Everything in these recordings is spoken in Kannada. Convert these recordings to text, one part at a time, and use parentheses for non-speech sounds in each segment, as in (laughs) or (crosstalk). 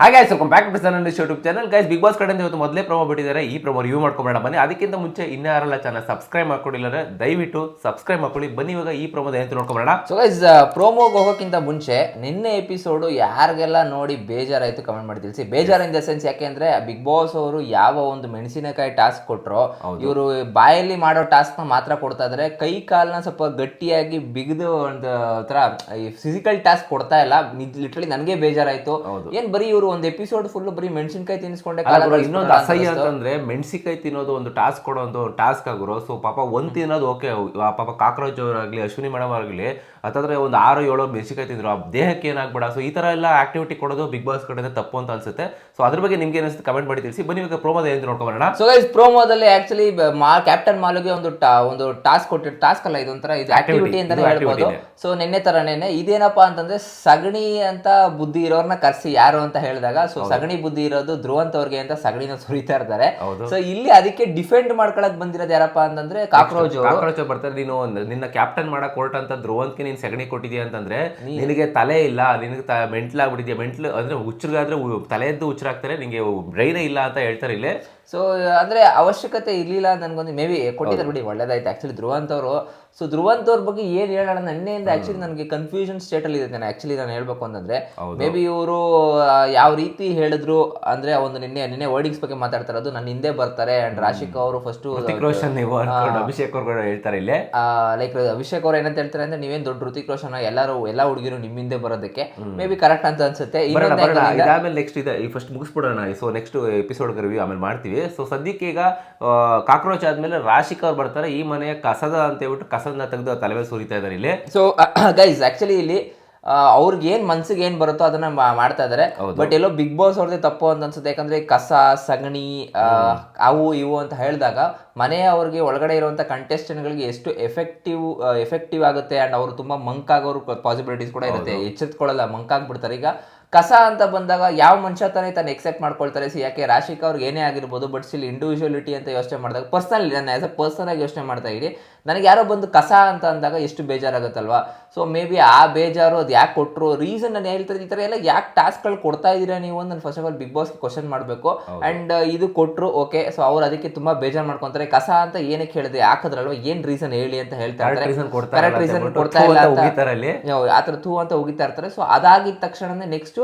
ಹಾಗೆ ಗೈಸ್ ವೆಲ್ಕಮ್ ಬ್ಯಾಕ್ ಟು ನನ್ನ YouTube channel guys Bigg Boss ಕಡೆಯಿಂದ ಇವತ್ತು ಮೊದಲೇ ಪ್ರಮೋ ಬಿಟ್ಟಿದ್ದಾರೆ. ಈ ಪ್ರಮೋ ರಿವ್ಯೂ ಮಾಡ್ಕೊಂಬೇಡ. ಬನ್ನಿ ಅದಕ್ಕಿಂತ ಮುಂಚೆ ಇನ್ನೂ ಯಾರಲ್ಲ ಚಾನಲ್ ಸಬ್ಸ್ಕ್ರೈಬ್ ಮಾಡ್ಕೊಂಡಿಲ್ಲ ದಯವಿಟ್ಟು ಸಬ್ಸ್ಕ್ರೈಬ್ ಮಾಡ್ಕೊಳ್ಳಿ. ಬನ್ನಿ ಇವಾಗ ಈ ಪ್ರಮೋದ ಏನು ನೋಡ್ಕೊಬೇಡ ಸೊ ಗೈಸ್ ಪ್ರೋಮೋಗೆ ಹೋಗೋಕ್ಕಿಂತ ಮುಂಚೆ ನಿನ್ನೆ ಎಪಿಸೋಡು ಯಾರಿಗೆಲ್ಲ ನೋಡಿ ಬೇಜಾರಾಯಿತು ಕಮೆಂಟ್ ಮಾಡಿ ತಿಳಿಸಿ. ಬೇಜಾರ್ ಇನ್ ದ ಸೆನ್ಸ್ ಯಾಕೆಂದ್ರೆ ಬಿಗ್ ಬಾಸ್ ಅವರು ಯಾವ ಒಂದು ಮೆಣಸಿನಕಾಯಿ ಟಾಸ್ಕ್ ಕೊಟ್ರೋ ಇವರು ಬಾಯಲ್ಲಿ ಮಾಡೋ ಟಾಸ್ಕ್ನ ಮಾತ್ರ ಕೊಡ್ತಾ ಇದ್ದಾರೆ ಕೈ ಕಾಲನ್ನ ಸ್ವಲ್ಪ ಗಟ್ಟಿಯಾಗಿ ಬಿಗಿದು ಒಂದು ಥರ ಫಿಸಿಕಲ್ ಟಾಸ್ಕ್ ಕೊಡ್ತಾ ಇಲ್ಲ. ಲಿಟ್ರಲಿ ನನಗೆ ಬೇಜಾರಾಯಿತು. ಏನು ಬರೀ ಇವರು ಒಂದು ಎಪಿಸೋಡ್ ಫುಲ್ ಬರೀ ಮೆಣಸಿನಕಾಯಿ ತಿನ್ಸ್ಕೊಂಡೆ ಇನ್ನೊಂದು ಅಸಹ್ಯ ಅಂತಂದ್ರೆ ಮೆಣಸಿಕಾಯಿ ತಿನ್ನೋದು ಒಂದು ಟಾಸ್ಕ್ ಕೊಡೋ ಒಂದು ಟಾಸ್ಕ್ ಆಗಿರೋ ಸೊ ಪಾಪ ಒಂದ್ ತಿನ್ನೋದು ಓಕೆ ಪಾಪ ಕಾಕ್ರೋಚ್ ಅವರಾಗ್ಲಿ ಅಶ್ವಿನಿ ಮೇಡಮ್ ಆಗಲಿ ಅಂತಂದ್ರೆ ಒಂದು ಆರು ಏಳು ಮೆಣಸಿಕಾಯಿ ತಿಂದ್ರು. ಆ ದೇಹಕ್ಕೆ ಏನಾಗ್ಬೇಡ. ಸೊ ಈ ತರ ಎಲ್ಲ ಆಕ್ಟಿವಿಟಿ ಕೊಡೋದು ಬಿಗ್ ಬಾಸ್ ಕಡೆಯಿಂದ ತಪ್ಪು ಅಂತ ಅನ್ಸುತ್ತೆ. ಸೊ ಅದ್ರ ಬಗ್ಗೆ ನಿಮ್ಗೆ ಏನಿಸುತ್ತೆ ಕಮೆಂಟ್ ಮಾಡಿ ತಿಳಿಸಿ. ಬನ್ನಿ ಇವಾಗ ಪ್ರೋಮೋದ ಏನು ನೋಡ್ಕೊಂಬರೋಣ ಸೊ ಗೈಸ್ ಪ್ರೋಮೋದಲ್ಲಿ ಆಕ್ಚುಲಿ ಮಾ ಕ್ಯಾಪ್ಟನ್ ಮಾಲುಗೆ ಒಂದು ಒಂದು ಟಾಸ್ಕ್ ಕೊಟ್ಟಿರೋ ಟಾಸ್ಕ್ ಅಲ್ಲ ಇದೊಂಥರ ಇದು ಆಕ್ಟಿವಿಟಿ ಅಂತಾನೆ ಹೇಳ್ಬೋದು. ಸೊ ನಿನ್ನೆ ತರನೇನೆ ಇದೇನಪ್ಪಾ ಅಂತಂದ್ರೆ ಸಗಣಿ ಅಂತ ಬುದ್ಧಿ ಇರೋರ್ನ ಕರ್ಸಿ ಯಾರು ಅಂತ ಹೇಳಿದಾಗ ಸೊ ಸಗಣಿ ಬುದ್ಧಿ ಇರೋದು ಧ್ರುವಂತ ಅವ್ರಿಗೆ ಅಂತ ಸಗಣಿನ ಸುರಿತಾ ಇರ್ತಾರೆ. ಸೊ ಇಲ್ಲಿ ಅದಕ್ಕೆ ಡಿಫೆಂಡ್ ಮಾಡ್ಕೊಳಕ್ ಬಂದಿರೋದು ಯಾರಪ್ಪ ಅಂತಂದ್ರೆ ಕಾಕ್ರೋಜ್ ಕಾಕ್ರೋಚ್ ಬರ್ತಾರೆ ನೀನು ನಿನ್ನ ಕ್ಯಾಪ್ಟನ್ ಮಾಡಕ್ ಹೊರಟಂತ ಧ್ರುವಂತ್ಗೆ ನೀನ್ ಸಗಣಿ ಕೊಟ್ಟಿದ್ಯಾ ಅಂತಂದ್ರೆ ನಿನಗೆ ತಲೆ ಇಲ್ಲ ನಿನಗೆ ಮೆಂಟ್ಲ್ ಆಗ್ಬಿಟ್ಟಿದ್ಯಾ ಮೆಂಟ್ಲ್ ಅಂದ್ರೆ ಹುಚ್ಚರ್ಗಾದ್ರೆ ತಲೆಯದ್ದು ಹುಚ್ಚರಾಗ್ತಾರೆ ನಿಂಗೆ ಬ್ರೈನ್ ಇಲ್ಲ ಅಂತ ಹೇಳ್ತಾರೆ ಇಲ್ಲಿ. ಸೊ ಅಂದರೆ ಅವಶ್ಯಕತೆ ಇರಲಿಲ್ಲ ನನಗೊಂದು ಮೇ ಬಿ ಕೊಟ್ಟಿದ್ದಾರೆ ಬಿಡಿ ಒಳ್ಳೇದಾಯ್ತು. ಆ್ಯಕ್ಚುಲಿ ಧ್ರುವಂತ್ ಅವರು ಸೊ ಧ್ರುವಂತ್ ಅವ್ರ ಬಗ್ಗೆ ಏನು ಹೇಳೋಣ? ನನ್ನೆಯಿಂದ ಆ್ಯಕ್ಚುಲಿ ನನಗೆ ಕನ್ಫ್ಯೂಷನ್ ಸ್ಟೇಟ್ ಅಲ್ಲಿ ನಾನು ಆ್ಯಕ್ಚುಲಿ ನಾನು ಹೇಳಬೇಕು ಅಂತಂದ್ರೆ ಮೇ ಬಿ ಇವರು ಯಾವ ರೀತಿ ಹೇಳಿದ್ರು ಅಂದ್ರೆ ಒಂದು ನಿನ್ನೆ ನಿನ್ನೆ ವರ್ಡಿಂಗ್ಸ್ ಬಗ್ಗೆ ಮಾತಾಡ್ತಾರೆ ಅದು ನನ್ನ ಹಿಂದೆ ಬರ್ತಾರೆ. ಆ್ಯಂಡ್ ರಾಶಿಕ್ ಅವರು ಫಸ್ಟು ರೋಷನ್ ಅಭಿಷೇಕ್ ಅವ್ರು ಹೇಳ್ತಾರೆ ಇಲ್ಲಿ. ಲೈಕ್ ಅಭಿಷೇಕ್ ಅವ್ರು ಏನಂತ ಹೇಳ್ತಾರೆ ಅಂದ್ರೆ ನೀವೇನು ದೊಡ್ಡ ಋತಿಕ್ ರೋಷನ್ ಎಲ್ಲರೂ ಎಲ್ಲಾ ಹುಡುಗಿರು ನಿಮ್ಮ ಹಿಂದೆ ಬರೋದಕ್ಕೆ ಮೇ ಬಿ ಕರೆಕ್ಟ್ ಅಂತ ಅನ್ಸುತ್ತೆ. ಆಮೇಲೆ ಇಂದ- ಇದಾದ್ಮೇಲೆ ನೆಕ್ಸ್ಟ್ ಇದೆ ಫಸ್ಟ್ ಮುಗಿಸ್ಬಿಡೋಣ. ಸೊ ನೆಕ್ಸ್ಟ್ ಎಪಿಸೋಡ್ ರಿವ್ಯೂ ಆಮೇಲೆ ಮಾಡ್ತೀವಿ. ಸೊ ಸದ್ಯಕ್ಕೆ ಈಗ ಕಾಕ್ರೋಚ್ ಆದ್ಮೇಲೆ ರಾಶಿಕ್ ಅವ್ರು ಬರ್ತಾರೆ. ಈ ಮನೆಯ ಕಸದ ಅಂತ ಹೇಳ್ಬಿಟ್ಟು ಕಸದನ್ನ ತೆಗೆದು ತಲೆ ಮೇಲೆ ಸುರಿತಾ ಇದ್ದಾರೆ ಇಲ್ಲಿ. ಸೊ ಗೈಸ್ ಆಕ್ಚುಲಿ ಇಲ್ಲಿ ಅವ್ರಿಗೆ ಏನ್ ಮನ್ಸಿಗೆ ಏನ್ ಬರುತ್ತೋ ಅದನ್ನ ಮಾಡ್ತಾ ಇದಾರೆ ಬಟ್ ಎಲ್ಲೋ ಬಿಗ್ ಬಾಸ್ ಅವ್ರದ್ದೇ ತಪ್ಪು ಅಂತ ಅನ್ಸುತ್ತೆ. ಯಾಕಂದ್ರೆ ಕಸ ಸಗಣಿ ಅವು ಇವು ಅಂತ ಹೇಳಿದಾಗ ಮನೆಯ ಅವ್ರಿಗೆ ಒಳಗಡೆ ಇರುವಂತ ಕಂಟೆಸ್ಟೆಂಟ್ಗಳಿಗೆ ಎಷ್ಟು ಎಫೆಕ್ಟಿವ್ ಎಫೆಕ್ಟಿವ್ ಆಗುತ್ತೆ ಅಂಡ್ ಅವರು ತುಂಬಾ ಮಂಕ್ ಆಗೋರು ಪಾಸಿಬಿಲಿಟೀಸ್ ಕೂಡ ಇರುತ್ತೆ. ಎಚ್ಚೆತ್ಕೊಳ್ಳಲ್ಲ ಮಂಕ್ ಆಗ್ಬಿಡ್ತಾರೆ. ಈಗ ಕಸ ಅಂತ ಬಂದಾಗ ಯಾವ ಮನುಷ್ಯ ತಾನೇ ತಾನು ಎಕ್ಸೆಪ್ಟ್ ಮಾಡ್ಕೊಳ್ತಾರೆ? ಸಿ ಯಾಕೆ ರಾಶಿಕ್ ಅವ್ರಿಗೆ ಏನೇ ಆಗಿರ್ಬೋದು ಬಟ್ ಸಿಲ್ ಇಂಡಿವಿಜುವಲಿಟಿ ಅಂತ ಯೋಚನೆ ಮಾಡಿದಾಗ ಪರ್ಸನಲ್ ನಾನು ಆ್ಯಸ್ ಅ ಪರ್ಸನ್ ಆಗಿ ಯೋಚನೆ ಮಾಡ್ತಾ ಇದ್ದೀನಿ. ನನಗೆ ಯಾರೋ ಬಂದು ಕಸ ಅಂತ ಅಂದಾಗ ಎಷ್ಟು ಬೇಜಾರಾಗುತ್ತಲ್ವಾ? ಸೊ ಮೇ ಬಿ ಆ ಬೇಜಾರು ಅದು ಯಾಕೆ ಕೊಟ್ಟರು ರೀಸನ್ ನಾನು ಹೇಳ್ತಾರೆ ಈ ಥರ ಎಲ್ಲ ಯಾಕೆ ಟಾಸ್ಕ್ಗಳು ಕೊಡ್ತಾ ಇದ್ದೀರಾ ನೀವು ನಾನು ಫಸ್ಟ್ ಆಫ್ ಆಲ್ ಬಿಗ್ ಬಾಸ್ಗೆ ಕ್ವಶನ್ ಮಾಡಬೇಕು. ಆ್ಯಂಡ್ ಇದು ಕೊಟ್ಟರು ಓಕೆ ಸೊ ಅವ್ರು ಅದಕ್ಕೆ ತುಂಬಾ ಬೇಜಾರು ಮಾಡ್ಕೊಂತಾರೆ. ಕಸ ಅಂತ ಏನಕ್ಕೆ ಹೇಳಿದೆ ಹಾಕಿದ್ರಲ್ವ? ಏನ್ ರೀಸನ್ ಹೇಳಿ ಅಂತ ಹೇಳ್ತಾರೆ ರೀಸನ್ ಕೊಡ್ತಾ ಇಲ್ಲ ಆ ಥರ ಥೂ ಅಂತ ಹೋಗಿತಾ ಇರ್ತಾರೆ. ಸೊ ಅದಾಗಿದ ತಕ್ಷಣ ನೆಕ್ಸ್ಟ್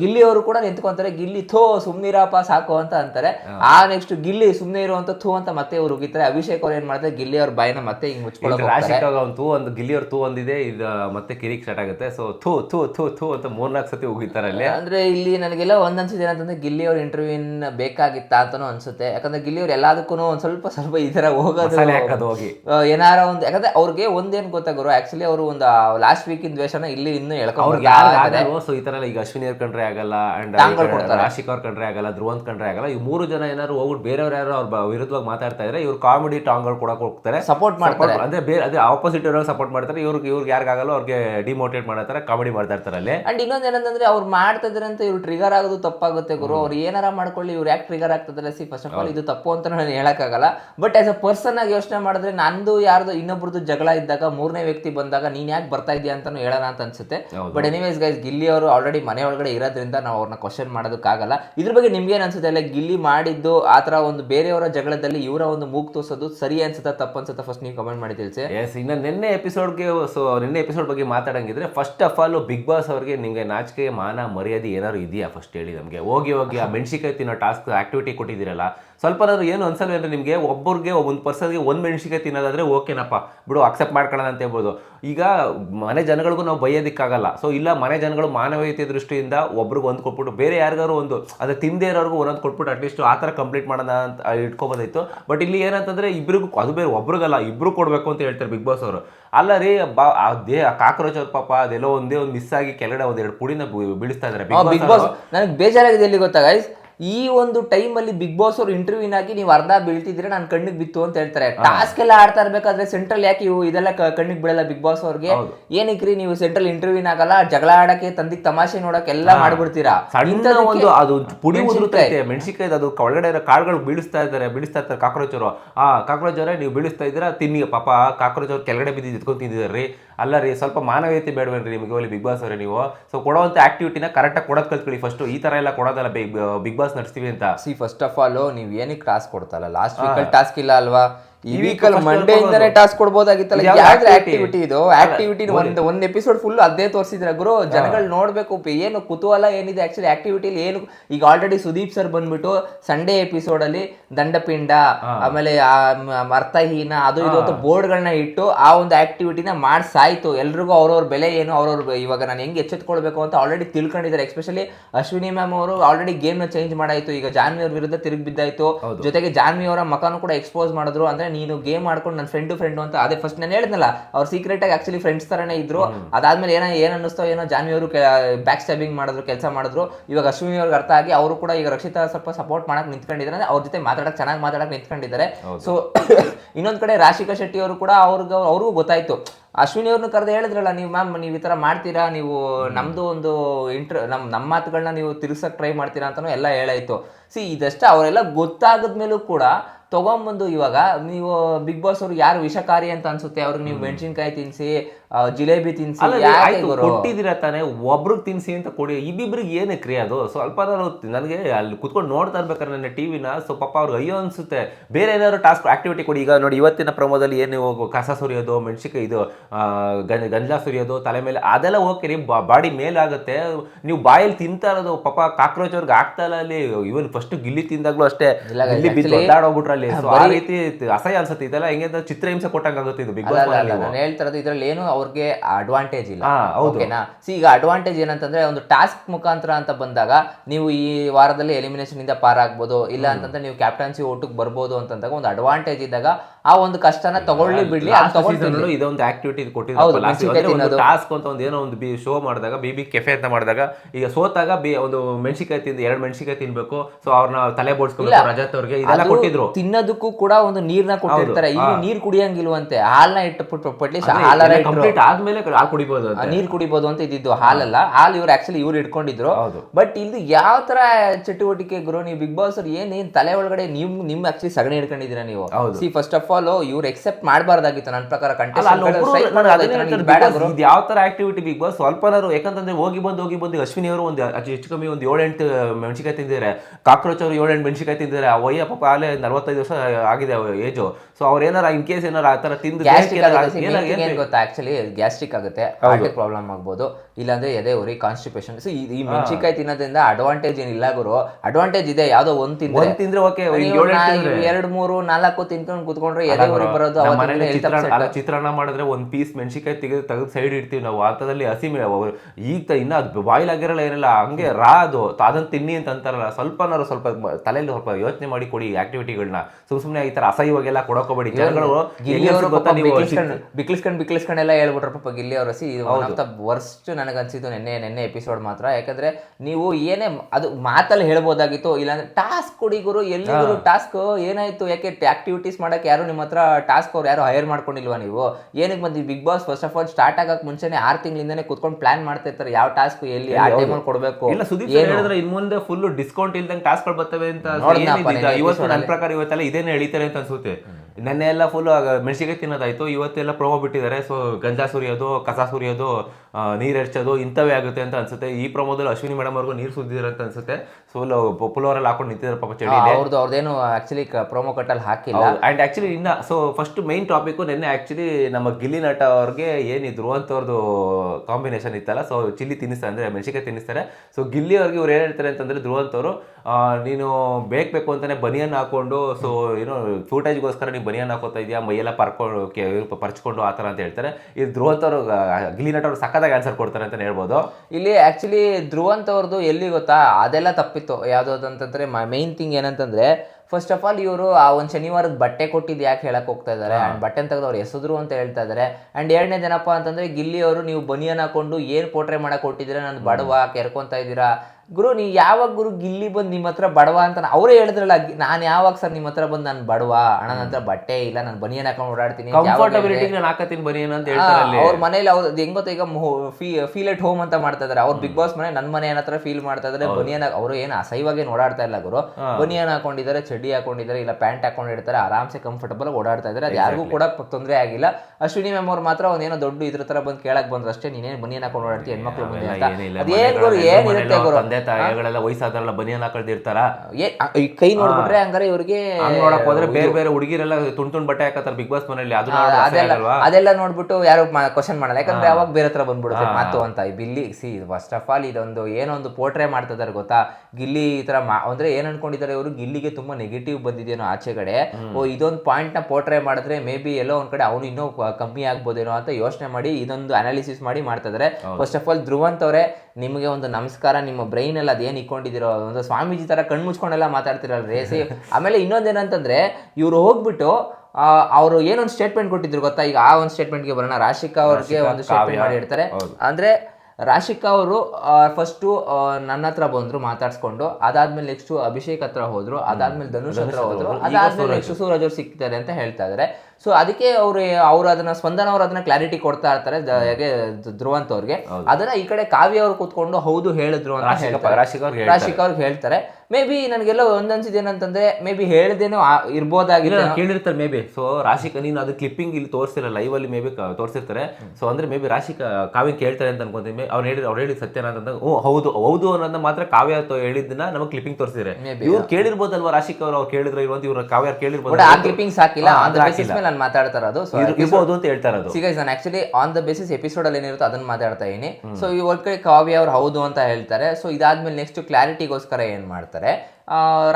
ಗಿಲ್ಲಿ ಅವರು ಕೂಡ ನಿಂತ್ಕೊಂತಾರೆ ಗಿಲ್ಲಿ ಥೋ ಸುಮ್ನಿರಾಪ ಸಾಕು ಅಂತ ಅಂತಾರೆ. ಆ ನೆಕ್ಸ್ಟ್ ಗಿಲ್ಲಿ ಸುಮ್ನೆ ಇರುವಂತ ಥೂ ಅಂತ ಮತ್ತೆ ಅವ್ರು ಉಗಿತಾರೆ. ಅಭಿಷೇಕ್ ಅವ್ರು ಏನ್ ಮಾಡ್ತಾರೆ ಗಿಲ್ಲಿ ಅವ್ರ ಬಾಯ್ನ ಮತ್ತೆ ಹಿಂಗ್ ಹೋಗ್ತಾರೆ. ರಾಶಿಕ್ ಒಂದು ಗಿಲ್ಲಿ ಒಂದು ಥೂ ಒಂದಿದೆ ಇದು ಮತ್ತೆ ಕಿರಿಕ್ ಸ್ಟಾರ್ಟ್ ಆಗುತ್ತೆ. ಸೊ ಥೂ ಥೂ ಥೂ ಥೂ ಅಂತ ಮೂರ್ನಾಲ್ಕು ಸತಿ ಉಗಿತಾರೆ ಅಲ್ಲಿ. ಅಂದ್ರೆ ಇಲ್ಲಿ ನನಗೆಲ್ಲ ಒಂದ್ ಅನ್ಸಿದೆ ಏನಂತಂದ್ರೆ ಗಿಲ್ಲಿ ಅವ್ರ ಇಂಟರ್ವ್ಯೂನ್ ಬೇಕಾಗಿತ್ತಾ ಅಂತಾನು ಅನ್ಸುತ್ತೆ. ಯಾಕಂದ್ರೆ ಗಿಲ್ಲಿ ಅವ್ರು ಎಲ್ಲದಕ್ಕೂ ಒಂದ್ ಸ್ವಲ್ಪ ಸ್ವಲ್ಪ ಈ ತರ ಹೋಗೋದು ಹೋಗಿ. ಏನಾರ ಒಂದು ಯಾಕಂದ್ರೆ ಅವ್ರಿಗೆ ಒಂದೇನ್ ಗೊತ್ತಾಗೋರು ಆಕ್ಚುಲಿ ಅವರು ಒಂದು ಲಾಸ್ಟ್ ವೀಕ್ ಇನ್ ದ್ವೇಷನ ಇಲ್ಲಿ ಇನ್ನೂ ಹೇಳ್ಕೊಂಡು ಈ ತರ ಎಲ್ಲ ಈಗ ಅಶ್ವಿನಿ ಅವ್ರ ಕಂಡ್ರೆ ಆಗಲ್ಲ ಅಂಡ್. ರಾಶಿಕ್ ಅವ್ರ ಕಂಡ್ರೆ ಆಗಲ್ಲ ಧ್ರುವಂತ್ ಕಂಡ್ರೆ ಆಗಲ್ಲ ಈ ಮೂರು ಜನ ಏನಾದ್ರು ಹೋಗ್ಬಿಟ್ಟು ಬೇರೆಯವ್ರು ಯಾರು ಅವ್ರ ವಿರುದ್ಧವಾಗಿ ಮಾತಾಡ್ತಾ ಇದ್ರೆ ಇವ್ರು ಕಾಮಿಡಿ ಟಾಂಗ್ಗಳು ಕೊಡಕ್ಕೆ ಹೋಗ್ತಾರೆ. ಸಪೋರ್ಟ್ ಮಾಡ್ತಾರೆ. ಅಂದ್ರೆ ಬೇರೆ ಅದೇ ಆಪೋಸಿಟ್ ಇರೋ ಸಪೋರ್ಟ್ ಮಾಡ್ತಾರೆ. ಇವ್ರಿಗೆ ಇವ್ರಿಗೆ ಯಾರಿಗಾಗಲ್ಲ ಅವ್ರಿಗೆ ಡಿಮೋಟಿವೇಟ್ ಮಾಡ್ತಾರೆ ಕಾಮಿಡಿ ಮಾಡ್ತಾ ಇರ್ತಾರೆ ಅಲ್ಲಿ. ಅಂಡ್ ಇನ್ನೊಂದು ಏನಂತಂದ್ರೆ ಅವ್ರು ಮಾಡ್ತಾ ಇದ್ರೆ ಅಂತ ಇವ್ರು ಟ್ರಿಗರ್ ಆಗೋದು ತಪ್ಪಾಗುತ್ತೆ ಗುರು. ಅವ್ರು ಏನಾರ ಮಾಡ್ಕೊಳ್ಳಿ ಇವ್ರು ಯಾಕೆ ಟ್ರಿಗರ್ ಆಗ್ತದಲ್ಲ ಸಿ ಫಸ್ಟ್ ಆಫ್ ಆಲ್ ಇದು ತಪ್ಪು ಅಂತ ನಾನು ಹೇಳಕ್ಕಾಗಲ್ಲ. ಬಟ್ ಆಸ್ ಅ ಪರ್ಸನ್ ಆಗಿ ಯೋಚನೆ ಮಾಡಿದ್ರೆ ನಂದು ಯಾರ್ದು ಇನ್ನೊಬ್ರದ್ದು ಜಗಳ ಇದ್ದಾಗ ಮೂರನೇ ವ್ಯಕ್ತಿ ಬಂದಾಗ ನೀನ್ ಯಾಕೆ ಬರ್ತಾ ಇದೀಯ ಅಂತಾನು ಹೇಳೋಣ ಅಂತ ಅನ್ಸುತ್ತೆ. ಬಟ್ ಎನಿವೇಸ್ ಗೈಸ್ ಗಿಲ್ಲಿ ಅವರು ಆಲ್ರೆಡಿ ಮನೆ ಒಳಗಡೆ ಇರೋದ್ರಿಂದ ನಾವು ಅವ್ರನ್ನ ಕ್ವಶನ್ ಮಾಡೋದಕ್ಕಾಗಲ್ಲ. ಇದ್ರ ಬಗ್ಗೆ ನಿಮ್ಗೆ ಏನು ಅನ್ಸುತ್ತೆ? ಲೈಕ್ ಗಿಲ್ಲಿ ಮಾಡಿದ್ದು ಆ ಥರ ಒಂದು ಬೇರೆಯವರ ಜಗಳದಲ್ಲಿ ಇವರ ಒಂದು ಮೂಗ್ ತೋರಿಸೋದು ಸರಿ ಅನ್ಸುತ್ತಾ, ತಪ್ಪು ಅನ್ಸುತ್ತಾ ಫಸ್ಟ್ ನೀವು ಕಮೆಂಟ್ ಮಾಡಿ ತಿಳಿಸಿ ಎಸ್ ಇನ್ನು ನಿನ್ನೆ ಎಪಿಸೋಡ್ಗೆ ಸೊ ನಿನ್ನೆ ಎಪಿಸೋಡ್ ಬಗ್ಗೆ ಮಾತಾಡಂಗಿದ್ರೆ first of all Bigg Boss ಅವರಿಗೆ ನಿಮಗೆ ನಾಚಿಕೆ, ಮಾನ, ಮರ್ಯಾದೆ ಏನಾದ್ರು ಇದೆಯಾ ಫಸ್ಟ್ ಹೇಳಿ ನಮಗೆ? ಹೋಗಿ ಹೋಗಿ ಆ ಮೆಣಸಿಕಾಯಿ ತಿನ್ನೋ ಟಾಸ್ಕ್ ಆಕ್ಟಿವಿಟಿ ಕೊಟ್ಟಿದ್ದೀರಲ್ಲ, ಸ್ವಲ್ಪನಾದ್ರು ಏನು ಅನ್ಸಲ್ವ ಅಂದರೆ ನಿಮಗೆ ಒಬ್ಬರಿಗೆ ಒಂದು ಪರ್ಸನ್ಗೆ ಒಂದು ಮೆಣಸಿಕಾಯಿ ತಿನ್ನೋದಾದರೆ ಓಕೆನಪ್ಪ ಬಿಡು ಅಕ್ಸೆಪ್ಟ್ ಮಾಡ್ಕೊಳ್ಳೋಣ ಅಂತ ಹೇಳ್ಬೋದು. ಈಗ ಮನೆ ಜನಗಳಿಗೂ ನಾವು ಬೈಯೋದಕ್ಕಾಗಲ್ಲ. ಸೊ ಇಲ್ಲ ಮನೆ ಜನಗಳು ಮಾನವೀಯತೆ ದೃಷ್ಟಿಯಿಂದ ಒಬ್ರಿಗೆ ಒಂದು ಕೊಟ್ಬಿಟ್ಟು ಬೇರೆ ಯಾರಿಗಾರು ಒಂದು ಅದು ತಿಂದೇ ಇರೋರ್ಗೂ ಒಂದೊಂದು ಕೊಟ್ಬಿಟ್ಟು ಅಟ್ಲೀಸ್ಟ್ ಆ ಥರ ಕಂಪ್ಲೀಟ್ ಮಾಡೋಣ ಅಂತ ಇಟ್ಕೊಬೋದಾಯಿತು. ಬಟ್ ಇಲ್ಲಿ ಏನಂತಂದ್ರೆ ಇಬ್ರಿಗೂ ಅದು ಬೇರೆ ಒಬ್ರಿಗಲ್ಲ ಇಬ್ರು ಕೊಡಬೇಕು ಅಂತ ಹೇಳ್ತಾರೆ ಬಿಗ್ ಬಾಸ್ ಅವರು. ಅಲ್ಲ ರೀ ಬಾ ಅದೇ ಕಾಕ್ರೋಚ್ ಅವ್ರ ಪಾಪ ಅದೆಲ್ಲೋ ಒಂದೇ ಒಂದು ಮಿಸ್ ಆಗಿ ಕೆಳಗಡೆ ಒಂದ್ ಎರಡು ಪುಡಿನ ಬಿಡಿಸ್ತಾ ಬೀಳಿಸ್ತಾ ಇದಾರೆ. ಬಿಗ್ ಬಾಸ್ ನನಗೆ ಬೇಜಾರಾಗಿದೆ ಎಲ್ಲಿ ಗೊತ್ತಾ ಗೈಸ್ ಈ ಒಂದು ಟೈಮ್ ಅಲ್ಲಿ ಬಿಗ್ ಬಾಸ್ ಅವ್ರು ಇಂಟರ್ವ್ಯೂನ್ ಆಗಿ ನೀವು ಅರ್ಧ ಬೀಳ್ತಿದ್ರೆ ನಾನು ಕಣ್ಣಿಗೆ ಬಿತ್ತು ಅಂತ ಹೇಳ್ತಾರೆ. ಟಾಸ್ಕ್ ಎಲ್ಲ ಆಡ್ತಾ ಇರ್ಬೇಕಾದ್ರೆ ಸೆಂಟ್ರಲ್ ಯಾಕೆ ಇವು ಇದೆಲ್ಲ ಕಣ್ಣಿಗೆ ಬೀಳಲ್ಲ ಬಿಗ್ ಬಾಸ್ ಅವ್ರಿಗೆ? ಏನಕ್ರಿ ನೀವು ಸೆಂಟ್ರಲ್ ಇಂಟರ್ವ್ಯೂನ್ ಆಗಲ್ಲ ಜಗಳ ಆಡಕ್ಕೆ ತಂದಿಗ್ ತಮಾಷೆ ನೋಡಕ್ಕೆ ಎಲ್ಲ ಮಾಡ್ಬಿಡ್ತೀರಾ? ಒಂದು ಅದು ಪುಡಿ ಉದುರುತ್ತೆ ಮೆಣಸಿಕಾಯಿ ಅದು ಒಳಗಡೆ ಇರೋ ಕಾಳುಗಳು ಬೀಳಿಸ್ತಾ ಇದ್ದಾರೆ ಬೀಳಿಸ್ತಾ ಇರ್ತಾರೆ ಕಾಕ್ರೋಚ್ ಅವರು. ಆ ಕಾಕ್ರೋಚ್ ಅವರೇ ನೀವು ಬೀಳಿಸ್ತಾ ಇದ್ದೀರಾ ತಿನ್ನಿ ಪಾಪ ಕಾಕ್ರೋಚ್ ಅವ್ರು ಕೆಳಗಡೆ ಬಿದ್ದು ಎತ್ಕೊಂಡು ತಿಂದಿದ್ದಾರೆ ಅಲ್ಲ ರೀ ಸ್ವಲ್ಪ ಮಾನವೀಯತೆ ಬೇಡವೇನ್ರಿ ನಿಮಗೆ ಬಿಗ್ ಬಾಸ್ ಅವರೇ ನೀವು. ಸೊ ಕೊಡುವಂತ ಆಕ್ಟಿವಿಟಿನ ಕರೆಕ್ಟಾಗಿ ಕೊಡೋದು ಕಲ್ತ್ಕೊಳ್ಳಿ ಫಸ್ಟ್ ಈ ತರ ಎಲ್ಲ ಕೊಡೋದಲ್ಲ ಬಿಗ್ ಬಾಸ್ ನಡೆಸ್ತೀವಿ ಅಂತ. ಸಿ ಫಸ್ಟ್ ಆಫ್ ಆಲ್ ನೀವು ಏನಕ್ಕೆ ಟಾಸ್ಕ್ ಕೊಡ್ತಲ್ಲ ಲಾಸ್ಟ್ ವೀಕಲ್ ಟಾಸ್ಕ್ ಇಲ್ಲ ಅಲ್ವಾ? ಈ ವೀಕಲ್ ಮಂಡೇ ಇಂದನೇ. ಟಾಸ್ಕ್ ಕೊಡ್ಬೋದಾಗಿತ್ತಲ್ಲ. ಯಾವ್ದು ಆಕ್ಟಿವಿಟಿ ಇದು? ಆಕ್ಟಿವಿಟಿ ಒಂದ್ ಒಂದ್ ಎಪಿಸೋಡ್ ಫುಲ್ ಅದೇ ತೋರಿಸಿದ್ರ ಗುರು ಜನಗಳು ನೋಡ್ಬೇಕು. ಏನು ಕುತೂಹಲ ಏನಿದೆ? ಆಕ್ಚುಲಿ ಆಕ್ಟಿವಿಟಿಲಿ ಏನು ಈಗ ಆಲ್ರೆಡಿ ಸುದೀಪ್ ಸರ್ ಬಂದ್ಬಿಟ್ಟು ಸಂಡೇ ಎಪಿಸೋಡ್ ಅಲ್ಲಿ ದಂಡಪಿಂಡ ಆಮೇಲೆ ಅರ್ಥಹೀನ ಅದು ಇದು ಅಂತ ಬೋರ್ಡ್ಗಳನ್ನ ಇಟ್ಟು ಆ ಒಂದು ಆಕ್ಟಿವಿಟಿನ ಮಾಡ್ಸಾಯ್ತು. ಎಲ್ರಿಗೂ ಅವ್ರವ್ರ ಬೆಲೆ ಏನು ಅವ್ರವ್ರ ಇವಾಗ ನಾನು ಹೆಂಗ್ ಎಚ್ಚೆತ್ಕೊಳ್ಬೇಕು ಅಂತ ಆಲ್ರೆಡಿ ತಿಳ್ಕೊಂಡಿದ್ದಾರೆ. ಎಸ್ಪೆಷಲಿ ಅಶ್ವಿನಿ ಮ್ಯಾಮ್ ಅವರು ಆಲ್ರೆಡಿ ಗೇಮ್ನ ಚೇಂಜ್ ಮಾಡಾಯ್ತು. ಈಗ ಜಾನ್ವಿ ಅವ್ರ ವಿರುದ್ಧ ತಿರುಗಿ ಬಿದ್ದಾಯ್ತು. ಜೊತೆಗೆ ಜಾನ್ವಿ ಅವರ ಮಕನು ಕೂಡ ಎಕ್ಸ್ಪೋಸ್ ಮಾಡಿದ್ರು. ಅಂದ್ರೆ ನೀನು ಗೇಮ್ ಮಾಡ್ಕೊಂಡು ನನ್ನ ಫ್ರೆಂಡು ಫ್ರೆಂಡು ಅಂತ ಅದೇ ಫಸ್ಟ್ ನಾನು ಹೇಳಿದ್ನಲ್ಲ ಅವ್ರು ಸೀಕ್ರೆಟ್ ಆಗಿ ಆಕ್ಚುಲಿ ಫ್ರೆಂಡ್ಸ್ ತರನೇ ಇದ್ರು. ಅದಾದ್ಮೇಲೆ ಏನೋ ಏನ್ ಅನ್ನಿಸ್ತೋ ಏನೋ ಜಾನ್ವಿ ಅವರು ಬ್ಯಾಕ್ ಸ್ಟ್ಯಾಬಿಂಗ್ ಮಾಡಿದ್ರು ಕೆಲಸ ಮಾಡಿದ್ರು. ಇವಾಗ ಅಶ್ವಿನಿ ಅವ್ರಿಗೆ ಅರ್ಥ ಆಗಿ ಅವರು ಕೂಡ ಈಗ ರಕ್ಷಿತಾ ಸ್ವಲ್ಪ ಸಪೋರ್ಟ್ ಮಾಡಕ್ ನಿಂತ್ಕೊಂಡಿದ್ದಾರೆ ಅವ್ರ ಜೊತೆ ಮಾತಾಡಕ್ ಚೆನ್ನಾಗಿ ಮಾತಾಡಕ್ ನಿಂತ್ಕೊಂಡಿದ್ದಾರೆ. ಸೊ (coughs) ಇನ್ನೊಂದ್ ಕಡೆ ರಾಶಿಕಾ ಶೆಟ್ಟಿ ಅವರು ಕೂಡ ಅವ್ರಿಗೆ ಅವ್ರಿಗೂ ಗೊತ್ತಾಯ್ತು. ಅಶ್ವಿನಿ ಅವ್ರನ್ನ ಕರೆದು ಹೇಳಿದ್ರಲ್ಲ ನೀವು ಮ್ಯಾಮ್ ನೀವು ಈ ತರ ಮಾಡ್ತೀರಾ? ನೀವು ನಮ್ದು ಒಂದು ಇಂಟ್ರ ನಮ್ ನಮ್ಮ ಮಾತುಗಳನ್ನ ನೀವು ತಿರ್ಸಕ್ ಟ್ರೈ ಮಾಡ್ತೀರಾ ಅಂತಾನು ಎಲ್ಲ ಹೇಳಾಯ್ತು. ಸಿ ಇದಷ್ಟೇ ಅವರೆಲ್ಲ ಗೊತ್ತಾಗದ್ಮೇಲೂ ಕೂಡ ತಗೊಂಬಂದು ಇವಾಗ ನೀವು ಬಿಗ್ ಬಾಸ್ ಅವ್ರು ಯಾರು ವಿಷಕಾರಿ ಅಂತ ಅನ್ಸುತ್ತೆ ಅವ್ರಿಗೆ ನೀವು ಮೆಣಸಿನ್ಕಾಯಿ ತಿನ್ಸಿ ಆ, ಜಿಲೇಬಿ ತಿನ್ಸಿ ಅಲ್ಲ ಆಯ್ತು? ಕೊಟ್ಟಿದ್ದೀರಾ ತಾನೇ ಒಬ್ರಿಗೆ ತಿನ್ಸಿ ಅಂತ ಕೊಡಿ. ಇಬ್ಬಿಬ್ರಿಗೆ ಏನಕ್ಕೆ ಅದು. ಸ್ವಲ್ಪ ನನಗೆ ಅಲ್ಲಿ ಕುತ್ಕೊಂಡು ನೋಡ್ತಾ ಇರ್ಬೇಕಾದ್ರೆ ನನ್ನ ಟಿವಿನ ಸೊ ಪಾಪ ಅವ್ರಿಗೆ ಅಯ್ಯೋ ಅನ್ಸುತ್ತೆ. ಬೇರೆ ಏನಾದ್ರು ಟಾಸ್ಕ್ ಆಕ್ಟಿವಿಟಿ ಕೊಡಿ. ಈಗ ನೋಡಿ ಇವತ್ತಿನ ಪ್ರಮೋದಲ್ಲಿ ಏನು ಹೋಗು ಕಸ ಸುರಿಯೋದು ಮೆಣಸಿಕಾಯಿ ಇದು ಗಂಜಲ ಸುರಿಯೋದು ತಲೆ ಮೇಲೆ ಅದೆಲ್ಲ ಓಕೆ ರೀ ಬಾಡಿ ಮೇಲಾಗುತ್ತೆ. ನೀವು ಬಾಯಲ್ಲಿ ತಿಂತಾ ಇರೋದು ಪಾಪ ಕಾಕ್ರೋಚ್ ಅವ್ರಿಗೆ ಆಗ್ತಾ ಇಲ್ಲ ಅಲ್ಲಿ. ಇವನ್ ಫಸ್ಟ್ ಗಿಲ್ಲಿ ತಿಂದಾಗ್ಲೂ ಅಷ್ಟೇ. ಇಲ್ಲಿ ಬಿದ್ದು ಸೊ ಆ ರೀತಿ ಅಸಹ್ಯ ಅನ್ಸುತ್ತೆ. ಇದೆಲ್ಲ ಹೆಂಗೆ ಚಿತ್ರಹಿಂಸೆ ಕೊಟ್ಟಂಗಾಗುತ್ತೆ ಇದು ಬಿಗ್ ಅಲ್ಲ ಅಲ್ಲ, ಅಲ್ಲ ಬಾಸ್ ನಾನು ಹೇಳ್ತಾ ಇರೋದು ಇದ್ರಲ್ಲಿ ಏನು ಅವ್ರಿಗೆ ಅಡ್ವಾಂಟೇಜ್ ಇಲ್ಲ. ಓಕೆನಾ ಸಿ ಈಗ ಅಡ್ವಾಂಟೇಜ್ ಏನಂತಂದ್ರೆ ಒಂದು ಟಾಸ್ಕ್ ಮುಖಾಂತರ ಅಂತ ಬಂದಾಗ ನೀವು ಈ ವಾರದಲ್ಲಿ ಎಲಿಮಿನೇಷನ್ ಇಂದ ಪಾರಾಗ್ಬೋದು ಇಲ್ಲ ಅಂತಂದ್ರೆ ನೀವು ಕ್ಯಾಪ್ಟನ್ಸಿ ಓಟಕ್ಕೆ ಬರ್ಬೋದು ಅಂತಂದಾಗ ಒಂದು ಅಡ್ವಾಂಟೇಜ್ ಇದ್ದಾಗ ಆ ಒಂದು ಕಷ್ಟನ ತಗೊಳ್ಳಿ ಬಿಡ್ಲಿ ಇದೊಂದು ಆಕ್ಟಿವಿಟಿ ಕೊಟ್ಟಿದ್ರು. ಟಾಸ್ಕ್ ಅಂತ ಒಂದು ಏನೋ ಒಂದು ಬಿ ಶೋ ಮಾಡಿದಾಗ ಬಿ ಬಿ ಕೆಫೆ ಅಂತ ಮಾಡಿದಾಗ ಈಗ ಸೋತಾಗ ಬಿ ಒಂದು ಮೆಣಸಿಕಾಯಿ ತಿಂದು ಎರಡು ಮೆಣಸಿಕಾಯಿ ತಿನ್ಬೇಕು. ಸೊ ಅವ್ರನ್ನ ತಲೆ ಬೋಡ್ಸ್ಕೊಂಡು ರಜತ್ ಅವ್ರಿಗೆ. ಇದೆಲ್ಲ ಕೊಟ್ಟಿದ್ರು. ತಿನ್ನೋದಕ್ಕೂ ಕೂಡ ಒಂದು ನೀರ್ನ ಕೊಟ್ಟಿರ್ತಾರೆ. ಇಲ್ಲಿ ನೀರ್ ಕುಡಿಯಂಗಿಲ್ವಂತೆ. ಹಾಲ್ನ ಇಟ್ಟು ಅಟ್ಲೀಸ್ಟ್ ಹಾಲ್ ಕಂಪ್ಲೀಟ್ ಆದ್ಮೇಲೆ ಹಾಲು ಕುಡಿಬಹುದು ನೀರು ಕುಡಿಬಹುದು ಅಂತ ಇದ್ದಿದ್ದು ಹಾಲಲ್ಲ. ಹಾಲು ಇವ್ರು ಆಕ್ಚುಲಿ ಇವ್ರು ಇಟ್ಕೊಂಡಿದ್ರು. ಬಟ್ ಇಲ್ಲಿ ಯಾವ ತರ ಚಟುವಟಿಕೆ ಗುರು ನೀವು ಬಿಗ್ ಬಾಸ್ ಅವ್ರು ಏನ್ ಏನ್ ತಲೆ ಒಳಗಡೆ ನಿಮ್ ನಿಮ್ ಆಕ್ಚುಲಿ ಸಗಣಿ ಹಿಡ್ಕೊಂಡಿದ್ದೀರಾ ನೀವು. ಸಿ ಫಸ್ಟ್ ಆಫ್ ಆಲ್ ಇವ್ರು ಎಕ್ಸೆಪ್ಟ್ ಮಾಡಬಾರ್ದಾಗಿತ್ತು ನನ್ನ ಪ್ರಕಾರ ಯಾವ ತರ ಆಕ್ಟಿವಿಟಿ ಬಿಗ್ ಬಾಸ್ ಸ್ವಲ್ಪನಾರು ಯಾಕಂತಂದ್ರೆ ಹೋಗಿ ಬಂದು ಹೋಗಿ ಬಂದು ಅಶ್ವಿನಿ ಅವರು ಒಂದು ಹೆಚ್ಚು ಕಮ್ಮಿ ಒಂದು ಏಳೆಂಟು ಮೆಣಸಿಕಾಯಿ ತಿಂದಿದ್ದಾರೆ. ಕಾಕ್ರೋಚ್ ಅವರು ಏಳೆಂಟು ಮೆಣಸಿಕಾಯಿ ತಿಂದಿದ್ದಾರೆ. ಆ ವಯ್ಯ ಪಾಪ ಅಲ್ಲೇ ನಲವತ್ತೈದು ವರ್ಷ ಆಗಿದೆ ಏಜು ಸೊ ಅವ್ರು ಏನಾರ ಇನ್ ಕೇಸ್ ಏನಾರ ಆ ತರ ತಿಂದು ಗೊತ್ತಾ ಆಕ್ಚುಲಿ ಗ್ಯಾಸ್ಟ್ರಿಕ್ ಆಗುತ್ತೆ ಹಾರ್ಟಿಕ್ ಪ್ರಾಬ್ಲಮ್ ಆಗ್ಬೋದು ಇಲ್ಲಾಂದ್ರೆ ಎದೆ ಉರಿ ಕಾನ್ಸ್ಟಿಪೇಷನ್ ಸೊ ಈ ಮೆಣಸಿನಕಾಯಿ ತಿನ್ನೋದ್ರಿಂದ ಅಡ್ವಾಂಟೇಜ್ ಏನಿಲ್ಲ ಗುರು. ಅಡ್ವಾಂಟೇಜ್ ಇದೆ ಯಾವುದೋ ಒಂದ್ ತಿಂದ್ರೆ. ಒಂದ್ ತಿಂದ್ರೆ ಓಕೆ ಎರಡು ಮೂರು ನಾಲ್ಕು ತಿನ್ಕೊಂಡು ಕುತ್ಕೊಂಡ್ರೆ ಎದೆ ಉರಿ ಬರೋದು ಚಿತ್ರಾನ್ನ ಮಾಡಿದ್ರೆ ಒಂದ್ ಪೀಸ್ ಮೆಣಸಿಕಾಯಿ ತೆಗೆದು ತೆಗೆದು ಸೈಡ್ ಇಡ್ತೀವಿ ನಾವು ಆತದಲ್ಲಿ ಹಸಿ ಈಗ ಇನ್ನು ಅದು ಬಾಯ್ಲ್ ಆಗಿರಲ್ಲ ಏನಿಲ್ಲ ಹಂಗೆ ರಾ ಅದು. ಅದನ್ನು ತಿನ್ನಿ ಅಂತ ಅಂತಾರಲ್ಲ ಸ್ವಲ್ಪನಾರು ಸ್ವಲ್ಪ ತಲೆಯಲ್ಲಿ ಸ್ವಲ್ಪ ಯೋಚನೆ ಮಾಡಿ ಕೊಡಿ ಆಕ್ಟಿವಿಟಿಗಳನ್ನ ಸುಮ್ ಸುಮ್ನೆ ಈ ತರ ಅಸಹ್ಯವಾಗೆಲ್ಲ ಕೊಡಕೋಬೇಡಿ. ಜನಗಳು ಬಿಕ್ಲಿಸ್ಕೊಂಡು ಬಿಕ್ಲಿಸ್ಕೊಂಡು ಬಿಕ್ಲಿಸ್ಕೊಂಡು ಎಲ್ಲ ಹೇಳ್ಬಿಟ್ರು ಪಾಪ ಗಿಲ್ಲಿ ಅವರು ಸಿ ಇದು ವರ್ಸ್ಟ್ ನನಗೆ ಅನ್ಸಿದ್ದು ನೆನ್ನೆ ನೆನ್ನೆ ಎಪಿಸೋಡ್ ಮಾತ್ರ. ಯಾಕಂದ್ರೆ ನೀವು ಏನೇ ಅದು ಮಾತಲ್ಲಿ ಹೇಳ್ಬೋದಾಗಿತ್ತು ಇಲ್ಲಾಂದ್ರೆ ಟಾಸ್ಕ್ ಕೊಡಿ ಗುರು ಎಲ್ಲಿ ಗುರು ಟಾಸ್ಕ್ ಏನಾಯ್ತು ಯಾಕೆ ಆಕ್ಟಿವಿಟೀಸ್ ಮಾಡಕ್ಕೆ ಯಾರು ನಿಮ್ಮ ಹತ್ರ ಟಾಸ್ಕ್ ಅವ್ರು ಯಾರು ಹೈರ್ ಮಾಡ್ಕೊಂಡಿಲ್ವಾ ನೀವು? ಏನಕ್ಕೆ ಬಂದಿ Bigg Boss first of all start ಆಗಕ್ ಮುಂಚೆನೆ ಆರು ತಿಂಗಳಿಂದನೇ ಕುತ್ಕೊಂಡು ಪ್ಲಾನ್ ಮಾಡ್ತಾ ಇರ್ತಾರೆ ಯಾವ ಟಾಸ್ಕ್ ಎಲ್ಲಿ ಆ ಟೈಮಲ್ಲಿ ಕೊಡಬೇಕು ಇಲ್ಲ ಸುದೀಪ್ ಹೇಳಿದ್ರೆ ಇನ್ ಮುಂದೆ ಫುಲ್ ಡಿಸ್ಕೌಂಟ್ ಇಲ್ದಂಗೆ ಟಾಸ್ಕ್ ಬರ್ತವೆ ಅಂತ ಇವತ್ತು ನನ್ನ ಪ್ರಕಾರ ಇವತ್ತೆಲ್ಲ ಇದೇನೆ ಎಳಿತಾರೆ ಅಂತ ಅನ್ಸುತ್ತೆ. ನೆನ್ನೆ ಎಲ್ಲ ಫುಲ್ ಮೆಣಸಿಗೆ ತಿನ್ನೋದಾಯ್ತು ಇವತ್ತೆಲ್ಲ ಪ್ರೊಮೋ ಬಿಟ್ಟಿದ್ದಾರೆ. ಸೊ ಗಂಜಾ ಸುರಿಯೋದು ಕಸ ಸುರಿಯೋದು ನೀರು ಎರಚೋದು ಇಂಥವೇ ಆಗುತ್ತೆ ಅಂತ ಅನ್ಸುತ್ತೆ. ಈ ಪ್ರೊಮೋದಲ್ಲಿ ಅಶ್ವಿನಿ ಮೇಡಮ್ ಅವ್ರಿಗೂ ನೀರು ಸುದ್ದಿದ್ದಾರೆ ಅಂತ ಅನ್ಸುತ್ತೆ. ಫುಲ್ ಪುಲೋರಲ್ಲಿ ಹಾಕೊಂಡು ನಿಂತಿದ್ದಾರೆ ಪಾಪ ಚಳಿ ಅವ್ರದ್ದು ಅವ್ರದ್ದೇನು ಆಕ್ಚುಲಿ ಪ್ರೊಮೋ ಕಟ್ಟಲ್ಲಿ ಹಾಕಿಲ್ಲ. ಆ್ಯಂಡ್ ಆಕ್ಚುಲಿ ಇನ್ನ ಸೊ ಫಸ್ಟ್ ಮೈನ್ ಟಾಪಿಕ್ಕು ನಿನ್ನೆ ಆ್ಯಕ್ಚುಲಿ ನಮ್ಮ ಗಿಲ್ಲಿ ನಟ ಅವ್ರಿಗೆ ಏನಿದ್ರು ಅಂತವ್ರದ್ದು ಕಾಂಬಿನೇಷನ್ ಇತ್ತಲ್ಲ. ಸೊ ಚಿಲ್ಲಿ ತಿನ್ನಿಸ್ತಾರೆ ಅಂದರೆ ಮೆಣಸಿಕಾಯಿ ತಿನ್ನಿಸ್ತಾರೆ. ಸೊ ಗಿಲ್ಲಿ ಅವ್ರಿಗೆ ಇವ್ರು ಏನು ಹೇಳ್ತಾರೆ ಅಂತಂದರೆ ಧ್ರುವಂತವ್ರು ನೀನು ಬೇಕು ಬೇಕು ಅಂತಾನೆ ಬನಿಯನ್ ಹಾಕೊಂಡು ಸೊ ಏನೋ ಫೂಟೇಜ್ಗೋಸ್ಕರ ನೀವು ಬನಿಯನ್ ಹಾಕೋತಾ ಇದೆಯಾ? ಮೈಯೆಲ್ಲ ಪರ್ಕೊಂಡು ಇವ್ರು ಪರ್ಚ್ಕೊಂಡು ಆ ಥರ ಅಂತ ಹೇಳ್ತಾರೆ. ಈ ಧ್ರುವಂತ ಅವರು ಗಿಲ್ಲಿ ನಟ ಅವರು ಸಕ್ಕದಾಗಿ ಆನ್ಸರ್ ಕೊಡ್ತಾರೆ ಅಂತ ಹೇಳ್ಬೋದು. ಇಲ್ಲಿ ಆ್ಯಕ್ಚುಲಿ ಧ್ರುವಂತ್ ಅವ್ರದ್ದು ಎಲ್ಲಿ ಗೊತ್ತಾ? ಅದೆಲ್ಲ ತಪ್ಪಿತ್ತು. ಯಾವುದು ಅಂತಂದ್ರೆ ಮೈನ್ ಥಿಂಗ್ ಏನಂತಂದ್ರೆ ಫಸ್ಟ್ ಆಫ್ ಆಲ್ ಇವರು ಆ ಒಂದು ಶನಿವಾರದ ಬಟ್ಟೆ ಕೊಟ್ಟಿದ್ದು ಯಾಕೆ ಹೇಳಕ್ಕೆ ಹೋಗ್ತಾ ಇದ್ದಾರೆ ಆ್ಯಂಡ್ ಬಟ್ಟೆ ತೆಗೆದು ಅವ್ರು ಹೆಸರು ಅಂತ ಹೇಳ್ತಾ ಇದಾರೆ. ಅಂಡ್ ಎರಡನೇದೇನಪ್ಪ ಅಂತಂದರೆ ಗಿಲ್ಲಿ ಅವರು ನೀವು ಬನಿಯನ್ ಹಾಕೊಂಡು ಏನು ಪೋಟ್ರೆ ಮಾಡೋಕೆ ಕೊಟ್ಟಿದ್ದೀರಾ? ನಾನು ಬಡವ ಕೆರ್ಕೊತಾ ಇದ್ದೀರಾ? ಗುರು ನೀ ಯಾವಾಗ ಗುರು ಗಿಲ್ಲಿ ಬಂದು ನಿಮ್ಮ ಹತ್ರ ಬಡವ ಅಂತ ಅವರೇ ಹೇಳಿದ್ರಲ್ಲ ನಾನು ಯಾವಾಗ ಸರ್ ನಿಮ್ಮ ಹತ್ರ ಬಂದು ನಾನು ಬಡವ? ಅಣ್ಣ ನನ್ನ ಹತ್ರ ಬಟ್ಟೆ ಇಲ್ಲ ನಾನು ಬನಿಯನ್ ಹಾಕೊಂಡು ಓಡಾಡ್ತೀನಿ ನಾನು ಹಾಕತ್ತೀನಿ ಬನಿಯನ್ ಅಂತ ಅವ್ರ ಮನೇಲಿ ಅವ್ರು ಹೆಂಗ್ ಗೊತ್ತ ಈಗ ಫೀಲ್ ಎಟ್ ಹೋಮ್ ಅಂತ ಮಾಡ್ತಾ ಇದಾರೆ. ಅವ್ರ ಬಿಗ್ ಬಾಸ್ ಮನೆ ನನ್ನ ಮನೆ ಹತ್ರ ಫೀಲ್ ಮಾಡ್ತಾ ಇದ್ರೆ. ಬನಿಯನ್ ಅವರು ಏನು ಅಸಹ್ಯವಾಗಿ ಓಡಾಡ್ತಾ ಇಲ್ಲ ಗುರು. ಬನಿಯನ್ ಹಾಕೊಂಡಿದ್ದಾರೆ ಚಡ್ಡಿ ಹಾಕೊಂಡಿದ್ದಾರೆ ಇಲ್ಲ ಪ್ಯಾಂಟ್ ಹಾಕೊಂಡಿರ್ತಾರೆ ಆರಾಮ್ಸೆ ಕಂಫರ್ಟಬಲ್ ಓಡಾಡ್ತಾ ಇದ್ದಾರೆ ಅದು ಯಾರಿಗೂ ಕೂಡ ತೊಂದರೆ ಆಗಿಲ್ಲ. ಅಶ್ವಿನಿ ಮ್ಯಾಮ್ ಅವ್ರು ಮಾತ್ರ ಒಂದೇನೋ ದೊಡ್ಡ ಇದ್ರ ತರ ಬಂದು ಕೇಳಕ್ ಬಂದ್ರು ಅಷ್ಟೇ. ನೀನೇನ್ ಬನಿಯನ್ ಹಾಕೊಂಡು ಓಡಾಡ್ತೀವಿ ಹೆಣ್ಮಕ್ಳು ಮುಂದೆ ಅಂತ. ಅದೇನ್ ಗುರು ಏನಿರುತ್ತೆ ಗುರು? ತಾಯಿಗಳೆಲ್ಲ ವಯಸ್ಸಾದ್ರೆಲ್ಲ ಬನಿಯನ್ ಕಳ್ದಿರ್ತಾರ ಏ- ಆ, ಈ ಕೈ ನೋಡ್ಬಿಟ್ರೆ ಹಂಗಾರೆ ಇವ್ರಿಗೆ ಹಂಗ್ ನೋಡಕ್ ಹೋದ್ರೆ ಬೇರೆ ಬೇರೆ ಹುಡುಗಿರೆಲ್ಲ ತುಂಡ್ ತುಂಡ್ ಬಟ್ಟೆ ಹಾಕತ್ತಾರ ಬಿಗ್ ಬಾಸ್ ಮನೆಯಲ್ಲಿ ಅದು ನೋಡೋದು ಅಸಹ್ಯ ಅದೆಲ್ಲ ನೋಡ್ಬಿಟ್ಟು ಯಾರು ಕ್ವಶನ್ ಮಾಡಲ್ಲ. ಯಾಕಂದ್ರೆ ಅವಾಗ ಬೇರೆ ಹತ್ರ ಬಂದ್ಬಿಡುತ್ತೆ ಮಾತು ಅಂತ. ಈ ಬಿಲ್ಲಿ ಸಿ ಫಸ್ಟ್ ಆಫ್ ಆಲ್ ಇದೊಂದು ಏನೋ ಒಂದು ಪೋರ್ಟ್ರೇ ಮಾಡ್ತಿದ್ದಾರೆ ಗೊತ್ತಾ? ಗಿಲ್ಲಿ ಈ ತರ ಮಾ- ಅಂದ್ರೆ ಏನ್ ಅನ್ಕೊಂಡಿದ್ದಾರೆ ಇವರು? ಗಿಲ್ಲಿಗೆ ತುಂಬಾ ನೆಗೆಟಿವ್ ಬಂದಿದೇನೋ ಆಚೆ ಕಡೆ ಓ ಇದೊಂದು ಪಾಯಿಂಟ್ನ ಪೋರ್ಟ್ರೇ ಮಾಡಿದ್ರೆ ಮೇ ಬಿ ಎಲ್ಲೋ ಒಂದ್ ಕಡೆ ಅವ್ನು ಇನ್ನೂ ಕ- ಕಮ್ಮಿ ಆಗ್ಬೋದೇನೋ ಅಂತ ಯೋಚನೆ ಮಾಡಿ ಇದೊಂದು ಅನಾಲಿಸಿಸ್ ಮಾಡಿ ಮಾಡ್ತಿದ್ದಾರೆ ಫಸ್ಟ್ ಆಫ್ ಆಲ್ ಧ್ರುವಂತ್ ಅವರೇ ನಿಮಗೆ ಒಂದು ನಮಸ್ಕಾರ ನಿಮ್ಮ ಬ್ರೈನ್ ಎಲ್ಲ ಅದೇನು ಇಕ್ಕೊಂಡಿದ್ದೀರೋ ಒಂದು ಸ್ವಾಮೀಜಿ ತರ ಕಣ್ಣು ಮುಚ್ಕೊಂಡೆಲ್ಲ ಮಾತಾಡ್ತಿರಲ್ಲ ರೇಸಿ (laughs) ಆಮೇಲೆ ಇನ್ನೊಂದೇನಂತಂದ್ರೆ ಇವ್ರು ಹೋಗ್ಬಿಟ್ಟು ಅವರು ಏನೊಂದು ಸ್ಟೇಟ್ಮೆಂಟ್ ಕೊಟ್ಟಿದ್ರು ಗೊತ್ತಾ? ಈಗ ಆ ಒಂದು ಸ್ಟೇಟ್ಮೆಂಟ್ಗೆ ಬರೋಣ. ರಾಶಿಕಾ ಅವ್ರಿಗೆ ಒಂದು ಸ್ಟೇಟ್ಮೆಂಟ್ ಮಾಡಿ ಇಡ್ತಾರೆ ಅಂದ್ರೆ ರಾಶಿಕಾ ಅವರು ಫಸ್ಟು ನನ್ನ ಹತ್ರ ಬಂದ್ರು ಮಾತಾಡ್ಸ್ಕೊಂಡು ಅದಾದ್ಮೇಲೆ ನೆಕ್ಸ್ಟ್ ಅಭಿಷೇಕ್ ಹತ್ರ ಹೋದ್ರು ಅದಾದ್ಮೇಲೆ ಧನುಷ್ ಹತ್ರ ಹೋದ್ರು ಅದಾದ್ಮೇಲೆ ನೆಕ್ಸ್ಟ್ ಸೂರಜ್ ಅವ್ರು ಸಿಗ್ತಾರೆ ಅಂತ ಹೇಳ್ತಾ ಇದಾರೆ. ಸೊ ಅದಕ್ಕೆ ಅವರು ಅವ್ರು ಅದನ್ನ ಸ್ಪಂದನ ಅವರು ಅದನ್ನ ಕ್ಲಾರಿಟಿ ಕೊಡ್ತಾ ಇರ್ತಾರೆ ಹೇಗೆ ಧ್ರುವಂತ್ ಅವ್ರಿಗೆ. ಅದನ್ನ ಈ ಕಡೆ ಕಾವ್ಯ ಅವ್ರು ಕೂತ್ಕೊಂಡು ಹೌದು ಹೇಳಿದ್ರು ಅಂತ ರಾಶಿಕ್ ಅವ್ರಿಗೆ ಹೇಳ್ತಾರೆ. ಮೇ ಬಿ ನನಗೆಲ್ಲ ಒಂದನ್ಸಿದ್ ಏನಂತಂದ್ರೆ ಮೇ ಬಿ ಹೇಳ್ದೇನೋ ಇರ್ಬೋದಾಗಿಲ್ಲ ಕೇಳಿರ್ತಾರೆ ಮೇ ಬಿ ಸೊ ರಾಶಿಕ ನೀನು ಅದು ಕ್ಲಿಪ್ಪಿಂಗ್ ಇಲ್ಲಿ ತೋರಿಸಿಲ್ಲ ಲೈವ್ ಅಲ್ಲಿ ಮೇ ಬಿ ತೋರಿಸಿರ್ತಾರೆ. ಸೊ ಅಂದ್ರೆ ಮೇ ಬಿ ರಾಶಿಕ ಕಾವ್ಯ ಕೇಳ್ತಾರೆ ಅಂತ ಅನ್ಕೊಂತೀನಿ. ಅವ್ರು ಹೇಳಿದ್ರು ಅವ್ರು ಹೇಳಿದ ಸತ್ಯನ ಅಂತ ಓ ಹೌದು ಹೌದು ಅನ್ನೋದನ್ನ ಮಾತ್ರ ಕಾವ್ಯ ಹೇಳಿದ್ದನ್ನ ನಮಗೆ ಕ್ಲಿಪ್ಪಿಂಗ್ ತೋರಿಸಿದ್ರೆ ಇವ್ರು ಕೇಳಿರ್ಬೋದಲ್ವಾ ರಾಶಿಕ ಅವ್ರು ಅವ್ರು ಕೇಳಿದ್ರೆ ಇರುವಂತ ಇವ್ರ ಕಾವ್ಯ ಕೇಳಿರ್ಬೋದು ಆ ಕ್ಲಿಪ್ಪಿಂಗ್ ಸಾಕಿಲ್ಲ ದ ಬೇಸಿಸ್ ಮೇಲೆ ನಾನು ಮಾತಾಡ್ತಾ ಇರೋದು. ಇರ್ಬೋದು ಅಂತ ಹೇಳ್ತಾ ಇರೋದು. ಸಿಗೈಸ್ ನಾನು actually on the basis episode ಅಲ್ಲಿ ಏನಿರುತ್ತೋ ಅದನ್ನ ಮಾತಾಡ್ತಾ ಇದೀನಿ. ಸೊ ಈ ಒಂದ್ ಕಡೆ ಕಾವ್ಯ ಅವ್ರು ಹೌದು ಅಂತ ಹೇಳ್ತಾರೆ. ಸೊ ಇದಾದ್ಮೇಲೆ ನೆಕ್ಸ್ಟ್ ಕ್ಲಾರಿಟಿಗೋಸ್ಕರ ಏನ್ ಮಾಡ್ತಾರೆ? ಆ,